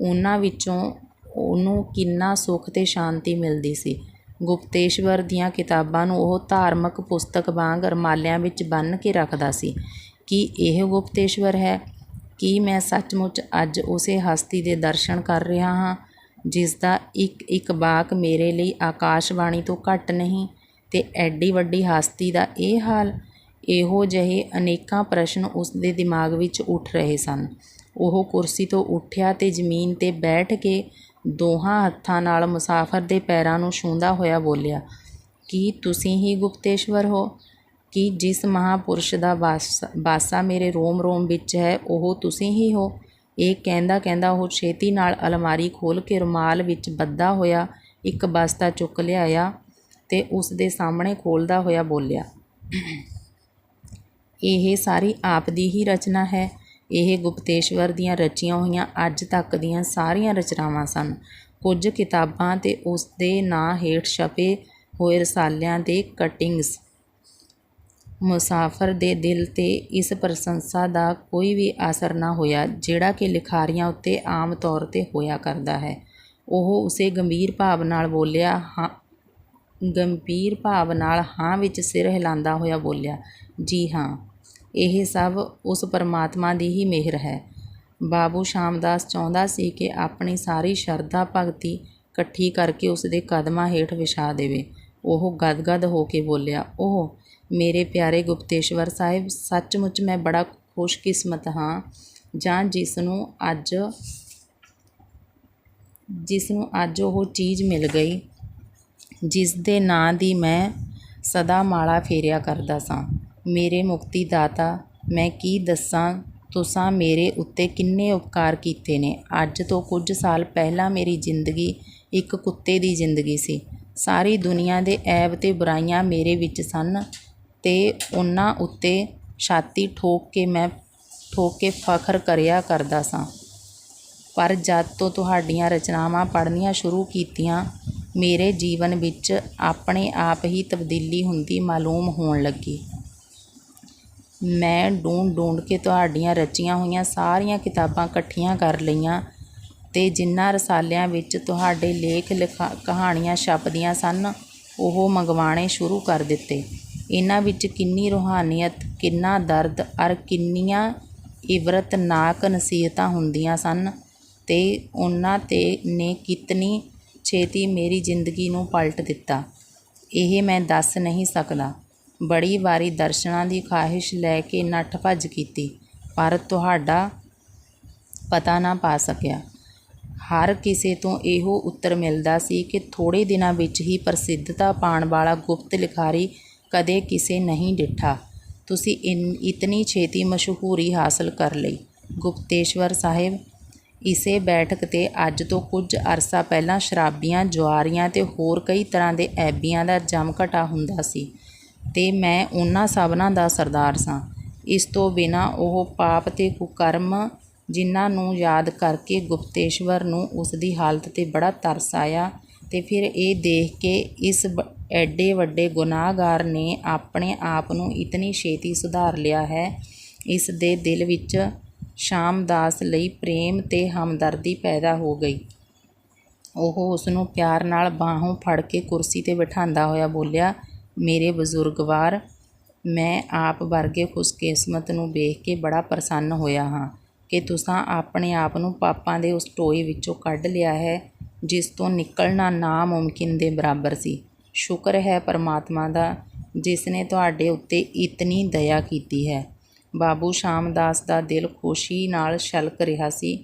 ਉਹਨਾਂ ਵਿੱਚੋਂ ਉਹਨੂੰ ਕਿੰਨਾ ਸੁੱਖ ਤੇ ਸ਼ਾਂਤੀ ਮਿਲਦੀ ਸੀ। ਗੁਪਤੇਸ਼ਵਰ ਦੀਆਂ ਕਿਤਾਬਾਂ ਨੂੰ ਉਹ ਧਾਰਮਿਕ ਪੁਸਤਕ ਵਾਂਗ ਰੁਮਾਲਿਆਂ ਵਿੱਚ ਬੰਨ੍ਹ ਕੇ ਰੱਖਦਾ ਸੀ। ਕੀ ਇਹ ਗੁਪਤੇਸ਼ਵਰ ਹੈ? ਕੀ ਮੈਂ ਸੱਚਮੁੱਚ ਅੱਜ ਉਸੇ ਹਸਤੀ ਦੇ ਦਰਸ਼ਨ ਕਰ ਰਿਹਾ ਹਾਂ, ਜਿਸਦਾ ਇੱਕ-ਇੱਕ ਵਾਕ ਮੇਰੇ ਲਈ ਆਕਾਸ਼ਵਾਣੀ ਤੋਂ ਘੱਟ ਨਹੀਂ, ਤੇ ਐਡੀ ਵੱਡੀ ਹਸਤੀ ਦਾ ਇਹ ਹਾਲ? ਇਹੋ ਜਿਹੇ ਅਨੇਕਾਂ ਪ੍ਰਸ਼ਨ ਉਸਦੇ ਦਿਮਾਗ ਵਿੱਚ ਉੱਠ ਰਹੇ ਸਨ। ਉਹ ਕੁਰਸੀ ਤੋਂ ਉੱਠਿਆ ਤੇ ਜ਼ਮੀਨ 'ਤੇ ਬੈਠ ਕੇ ਦੋਹਾਂ ਹੱਥਾਂ ਨਾਲ ਮੁਸਾਫ਼ਰ ਦੇ ਪੈਰਾਂ ਨੂੰ ਛੂੰਹਦਾ ਹੋਇਆ ਬੋਲਿਆ, "ਕੀ ਤੁਸੀਂ ਹੀ ਗੁਪਤੇਸ਼ਵਰ ਹੋ? ਕੀ ਜਿਸ ਮਹਾਂਪੁਰਸ਼ ਦਾ ਵਾਸਾ ਮੇਰੇ ਰੋਮ-ਰੋਮ ਵਿੱਚ ਹੈ, ਉਹ ਤੁਸੀਂ ਹੀ ਹੋ?" ਇਹ ਕਹਿੰਦਾ-ਕਹਿੰਦਾ ਉਹ ਛੇਤੀ ਨਾਲ ਅਲਮਾਰੀ ਖੋਲ੍ਹ ਕੇ ਰੁਮਾਲ ਵਿੱਚ ਬੱਧਾ ਹੋਇਆ ਇੱਕ ਬਸਤਾ ਚੁੱਕ ਲਿਆਇਆ ਤੇ ਉਸਦੇ ਸਾਹਮਣੇ ਖੋਲਦਾ ਹੋਇਆ ਬੋਲਿਆ, "ਇਹ ਸਾਰੀ ਆਪ ਦੀ ਹੀ ਰਚਨਾ ਹੈ?" ਇਹ ਗੁਪਤੇਸ਼ਵਰ ਦੀਆਂ ਰਚੀਆਂ ਹੋਈਆਂ ਅੱਜ ਤੱਕ ਦੀਆਂ ਸਾਰੀਆਂ ਰਚਨਾਵਾਂ ਸਨ। ਕੁਝ ਕਿਤਾਬਾਂ ਤੇ ਉਸਦੇ ਨਾਂ ਹੇਠ ਛਪੇ ਹੋਏ ਰਸਾਲਿਆਂ ਦੇ ਕਟਿੰਗਸ। ਮੁਸਾਫ਼ਰ ਦੇ ਦਿਲ 'ਤੇ ਇਸ ਪ੍ਰਸ਼ੰਸਾ ਦਾ ਕੋਈ ਵੀ ਅਸਰ ਨਾ ਹੋਇਆ, ਜਿਹੜਾ ਕਿ ਲਿਖਾਰੀਆਂ ਉੱਤੇ ਆਮ ਤੌਰ 'ਤੇ ਹੋਇਆ ਕਰਦਾ ਹੈ। ਉਹ ਉਸੇ ਗੰਭੀਰ ਭਾਵ ਨਾਲ ਬੋਲਿਆ, "ਹਾਂ" ਗੰਭੀਰ ਭਾਵ ਨਾਲ ਹਾਂ ਵਿੱਚ ਸਿਰ ਹਿਲਾਉਂਦਾ ਹੋਇਆ ਬੋਲਿਆ, "ਜੀ ਹਾਂ, ਇਹ ਸਭ ਉਸ ਪਰਮਾਤਮਾ ਦੀ ਹੀ ਮਿਹਰ ਹੈ।" ਬਾਬੂ ਸ਼ਾਮਦਾਸ ਚਾਹੁੰਦਾ ਸੀ ਕਿ ਆਪਣੀ ਸਾਰੀ ਸ਼ਰਧਾ-ਭਗਤੀ ਇਕੱਠੀ ਕਰਕੇ ਉਸਦੇ ਕਦਮਾਂ ਹੇਠ ਵਿਛਾ ਦੇਵੇ। ਉਹ ਗਦਗਦ ਹੋ ਕੇ ਬੋਲਿਆ, ਉਹ ਮੇਰੇ ਪਿਆਰੇ ਗੁਪਤੇਸ਼ਵਰ ਸਾਹਿਬ, ਸੱਚਮੁੱਚ ਮੈਂ ਬੜਾ ਖੁਸ਼ਕਿਸਮਤ ਹਾਂ, ਜਾਂ ਜਿਸ ਨੂੰ ਅੱਜ ਜਿਸ ਨੂੰ ਅੱਜ ਉਹ ਚੀਜ਼ ਮਿਲ ਗਈ, ਜਿਸ ਦੇ ਨਾਂ ਦੀ ਮੈਂ ਸਦਾ ਮਾਲਾ ਫੇਰਿਆ ਕਰਦਾ ਸਾਂ। ਮੇਰੇ ਮੁਕਤੀ-ਦਾਤਾ, ਮੈਂ ਕੀ ਦੱਸਾਂ ਤੁਸਾਂ ਮੇਰੇ ਉੱਤੇ ਕਿੰਨੇ ਉਪਕਾਰ ਕੀਤੇ ਨੇ। ਅੱਜ ਤੋਂ ਕੁਝ ਸਾਲ ਪਹਿਲਾਂ ਮੇਰੀ ਜ਼ਿੰਦਗੀ ਇੱਕ ਕੁੱਤੇ ਦੀ ਜ਼ਿੰਦਗੀ ਸੀ। ਸਾਰੀ ਦੁਨੀਆ ਦੇ ਐਬ ਤੇ ਬੁਰਾਈਆਂ ਮੇਰੇ ਵਿੱਚ ਸਨ ਅਤੇ ਉਹਨਾਂ ਉੱਤੇ ਛਾਤੀ ਠੋਕ ਕੇ ਮੈਂ ਠੋਕ ਕੇ ਫ਼ਖਰ ਕਰਿਆ ਕਰਦਾ ਸਾਂ। ਪਰ ਜਦ ਤੋਂ ਤੁਹਾਡੀਆਂ ਰਚਨਾਵਾਂ ਪੜ੍ਹਨੀਆਂ ਸ਼ੁਰੂ ਕੀਤੀਆਂ, ਮੇਰੇ ਜੀਵਨ ਵਿੱਚ ਆਪਣੇ ਆਪ ਹੀ ਤਬਦੀਲੀ ਹੁੰਦੀ ਮਾਲੂਮ ਹੋਣ ਲੱਗੀ। ਮੈਂ ਢੂੰਡ-ਢੂੰਡ ਕੇ ਤੁਹਾਡੀਆਂ ਰਚੀਆਂ ਹੋਈਆਂ ਸਾਰੀਆਂ ਕਿਤਾਬਾਂ ਇਕੱਠੀਆਂ ਕਰ ਲਈਆਂ ਤੇ ਜਿਨ੍ਹਾਂ ਰਸਾਲਿਆਂ ਵਿੱਚ ਤੁਹਾਡੇ ਲੇਖ, ਕਹਾਣੀਆਂ ਛਪਦੀਆਂ ਸਨ, ਉਹ ਮੰਗਵਾਣੇ ਸ਼ੁਰੂ ਕਰ ਦਿੱਤੇ। ਇਹਨਾਂ ਵਿੱਚ ਕਿੰਨੀ ਰੂਹਾਨੀਅਤ, ਕਿੰਨਾ ਦਰਦ ਅਰ ਕਿੰਨੀਆਂ ਇਬਰਤਨਾਕ ਨਸੀਹਤਾਂ ਹੁੰਦੀਆਂ ਸਨ ਤੇ ਉਹਨਾਂ ਨੇ ਕਿਤਨੀ ਛੇਤੀ ਮੇਰੀ ਜ਼ਿੰਦਗੀ ਨੂੰ ਪਲਟ ਦਿੱਤਾ, ਇਹ ਮੈਂ ਦੱਸ ਨਹੀਂ ਸਕਦਾ। ਬੜੀ ਵਾਰੀ ਦਰਸ਼ਨਾਂ ਦੀ ਖ਼ਾਹਿਸ਼ ਲੈ ਕੇ ਨੱਠ-ਭੱਜ ਕੀਤੀ, ਪਰ ਤੁਹਾਡਾ ਪਤਾ ਨਾ ਪਾ ਸਕਿਆ। ਹਰ ਕਿਸੇ ਤੋਂ ਇਹੋ ਉੱਤਰ ਮਿਲਦਾ ਸੀ ਕਿ ਥੋੜ੍ਹੇ ਦਿਨਾਂ ਵਿੱਚ ਹੀ ਪ੍ਰਸਿੱਧਤਾ ਪਾਣ ਵਾਲਾ ਗੁਪਤ ਲਿਖਾਰੀ ਕਦੇ ਕਿਸੇ ਨਹੀਂ ਡਿੱਠਾ। ਤੁਸੀਂ ਇਨ ਇਤਨੀ ਛੇਤੀ ਮਸ਼ਹੂਰੀ ਹਾਸਲ ਕਰ ਲਈ। ਗੁਪਤੇਸ਼ਵਰ ਸਾਹਿਬ, ਇਸੇ ਬੈਠਕ 'ਤੇ ਅੱਜ ਤੋਂ ਕੁਝ ਅਰਸਾ ਪਹਿਲਾਂ ਸ਼ਰਾਬੀਆਂ, ਜੁਆਰੀਆਂ ਤੇ ਹੋਰ ਕਈ ਤਰ੍ਹਾਂ ਦੇ ਐਬੀਆਂ ਦਾ ਜਮਘਟਾ ਹੁੰਦਾ ਸੀ ਤੇ ਮੈਂ ਉਹਨਾਂ ਸਭਨਾਂ ਦਾ ਸਰਦਾਰ ਸਾਂ। ਇਸ ਤੋਂ ਬਿਨਾਂ ਉਹ ਪਾਪ ਤੇ ਕੁਕਰਮ, ਜਿਨ੍ਹਾਂ ਨੂੰ ਯਾਦ ਕਰਕੇ ਗੁਪਤੇਸ਼ਵਰ ਨੂੰ ਉਸ ਦੀ ਹਾਲਤ 'ਤੇ ਬੜਾ ਤਰਸ ਆਇਆ ਤੇ ਫਿਰ ਇਹ ਦੇਖ ਕੇ ਇਸ ਐਡੇ ਵੱਡੇ ਗੁਨਾਹਗਾਰ ਨੇ ਆਪਣੇ ਆਪ ਨੂੰ ਇਤਨੀ ਛੇਤੀ ਸੁਧਾਰ ਲਿਆ ਹੈ, ਇਸ ਦੇ ਦਿਲ ਵਿੱਚ ਸ਼ਾਮਦਾਸ ਲਈ ਪ੍ਰੇਮ ਤੇ ਹਮਦਰਦੀ ਪੈਦਾ ਹੋ ਗਈ। ਉਹ ਉਸਨੂੰ ਪਿਆਰ ਨਾਲ ਬਾਹੋਂ ਫੜ ਕੇ ਕੁਰਸੀ 'ਤੇ ਬਿਠਾਉਂਦਾ ਹੋਇਆ ਬੋਲਿਆ, "ਮੇਰੇ ਬਜ਼ੁਰਗਵਾਰ, ਮੈਂ ਆਪ ਵਰਗੇ ਖੁਸ਼ਕਿਸਮਤ ਨੂੰ ਵੇਖ ਕੇ ਬੜਾ ਪ੍ਰਸੰਨ ਹੋਇਆ ਹਾਂ ਕਿ ਤੁਸਾਂ ਆਪਣੇ ਆਪ ਨੂੰ ਪਾਪਾਂ ਦੇ ਉਸ ਟੋਏ ਵਿੱਚੋਂ ਕੱਢ ਲਿਆ ਹੈ, ਜਿਸ ਤੋਂ ਨਿਕਲਣਾ ਨਾ-ਮੁਮਕਿਨ ਦੇ ਬਰਾਬਰ ਸੀ। ਸ਼ੁਕਰ ਹੈ ਪਰਮਾਤਮਾ ਦਾ, ਜਿਸ ਨੇ ਤੁਹਾਡੇ ਉੱਤੇ ਇਤਨੀ ਦਇਆ ਕੀਤੀ ਹੈ।" ਬਾਬੂ ਸ਼ਾਮਦਾਸ ਦਾ ਦਿਲ ਖੁਸ਼ੀ ਨਾਲ ਛਲਕ ਰਿਹਾ ਸੀ,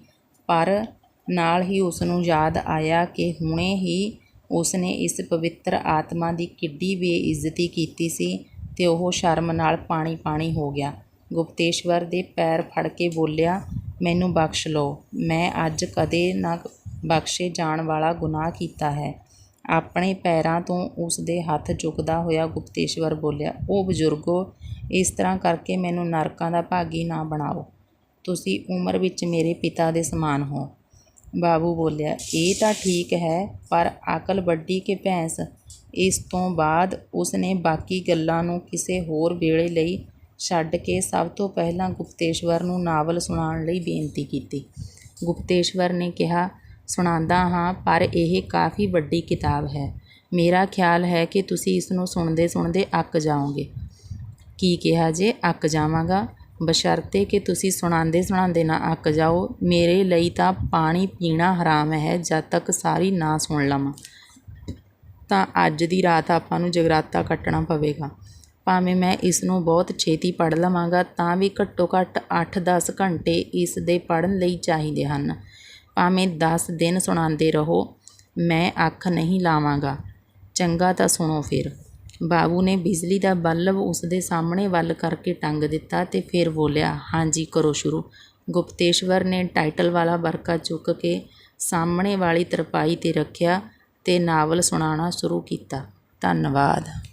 ਪਰ ਨਾਲ ਹੀ ਉਸਨੂੰ ਯਾਦ ਆਇਆ ਕਿ ਹੁਣੇ ਹੀ ਉਸਨੇ ਇਸ ਪਵਿੱਤਰ ਆਤਮਾ ਦੀ ਕਿੱਡੀ ਬੇਇੱਜ਼ਤੀ ਕੀਤੀ ਸੀ ਤੇ ਉਹ ਸ਼ਰਮ ਨਾਲ ਪਾਣੀ-ਪਾਣੀ ਹੋ ਗਿਆ। ਗੁਪਤੇਸ਼ਵਰ ਦੇ ਪੈਰ ਫੜ ਕੇ ਬੋਲਿਆ ਮੈਨੂੰ ਬਖਸ਼ ਲਓ ਮੈਂ ਅੱਜ ਕਦੇ ਨਾ ਬਖਸ਼ੇ ਜਾਣ ਵਾਲਾ ਗੁਨਾਹ ਕੀਤਾ ਹੈ ਆਪਣੇ ਪੈਰਾਂ ਤੋਂ ਉਸ ਦੇ ਹੱਥ ਚੁੱਕਦਾ ਹੋਇਆ ਗੁਪਤੇਸ਼ਵਰ ਬੋਲਿਆ, ਉਹ ਬਜ਼ੁਰਗੋ ਇਸ ਤਰ੍ਹਾਂ ਕਰਕੇ ਮੈਨੂੰ ਨਰਕਾਂ ਦਾ ਭਾਗੀ ਨਾ ਬਣਾਓ। ਤੁਸੀਂ ਉਮਰ ਵਿੱਚ ਮੇਰੇ ਪਿਤਾ ਦੇ ਸਮਾਨ ਹੋ। ਬਾਬੂ ਬੋਲਿਆ, ਇਹ ਤਾਂ ਠੀਕ ਹੈ, ਪਰ ਅਕਲ ਵੱਡੀ ਕਿ ਭੈਂਸ? ਇਸ ਤੋਂ ਬਾਅਦ ਉਸ ਨੇ ਬਾਕੀ ਗੱਲਾਂ ਨੂੰ ਕਿਸੇ ਹੋਰ ਵੇਲੇ ਲਈ ਛੱਡ ਕੇ ਸਭ ਤੋਂ ਪਹਿਲਾਂ ਗੁਪਤੇਸ਼ਵਰ ਨੂੰ ਨਾਵਲ ਸੁਣਾਉਣ ਲਈ ਬੇਨਤੀ ਕੀਤੀ। ਗੁਪਤੇਸ਼ਵਰ ਨੇ ਕਿਹਾ ਸੁਣਾਉਂਦਾ ਹਾਂ, ਪਰ ਇਹ ਕਾਫੀ ਵੱਡੀ ਕਿਤਾਬ ਹੈ। ਮੇਰਾ ਖਿਆਲ ਹੈ ਕਿ ਤੁਸੀਂ ਇਸ ਨੂੰ ਸੁਣਦੇ ਸੁਣਦੇ ਅੱਕ ਜਾਓਗੇ। ਕੀ ਕਿਹਾ ਜੇ ਅੱਕ ਜਾਵਾਂਗਾ? ਬਸ਼ਰਤੇ ਕਿ ਤੁਸੀਂ ਸੁਣਾਉਂਦੇ ਸੁਣਾਉਂਦੇ ਨਾ ਅੱਕ ਜਾਓ, ਮੇਰੇ ਲਈ ਤਾਂ ਪਾਣੀ ਪੀਣਾ ਹਰਾਮ ਹੈ ਜਦ ਤੱਕ ਸਾਰੀ ਨਾ ਸੁਣ ਲਵਾਂ। ਤਾਂ ਅੱਜ ਦੀ ਰਾਤ ਆਪਾਂ ਨੂੰ ਜਗਰਾਤਾ ਕੱਟਣਾ ਪਵੇਗਾ। ਭਾਵੇਂ ਮੈਂ ਇਸ ਨੂੰ ਬਹੁਤ ਛੇਤੀ ਪੜ੍ਹ ਲਵਾਂਗਾ, ਤਾਂ ਵੀ ਘੱਟੋ ਘੱਟ 8-10 ਘੰਟੇ ਇਸ ਦੇ ਪੜ੍ਹਨ ਲਈ ਚਾਹੀਦੇ ਹਨ। ਭਾਵੇਂ 10 ਦਿਨ ਸੁਣਾਉਂਦੇ ਰਹੋ, ਮੈਂ ਅੱਖ ਨਹੀਂ ਲਾਵਾਂਗਾ। ਚੰਗਾ ਤਾਂ ਸੁਣੋ ਫਿਰ। ਬਾਬੂ ਨੇ ਬਿਜਲੀ ਦਾ ਬਲਬ ਉਸ ਦੇ ਸਾਹਮਣੇ ਵੱਲ ਕਰਕੇ ਟੰਗ ਦਿੱਤਾ ਤੇ ਫਿਰ ਬੋਲਿਆ, ਹਾਂਜੀ, ਕਰੋ ਸ਼ੁਰੂ। ਗੁਪਤੇਸ਼ਵਰ ਨੇ ਟਾਈਟਲ ਵਾਲਾ ਵਰਕਾ ਚੁੱਕ ਕੇ ਸਾਹਮਣੇ ਵਾਲੀ ਤਰਪਾਈ ਤੇ ਰੱਖਿਆ ਤੇ ਨਾਵਲ ਸੁਣਾਉਣਾ ਸ਼ੁਰੂ ਕੀਤਾ। ਧੰਨਵਾਦ।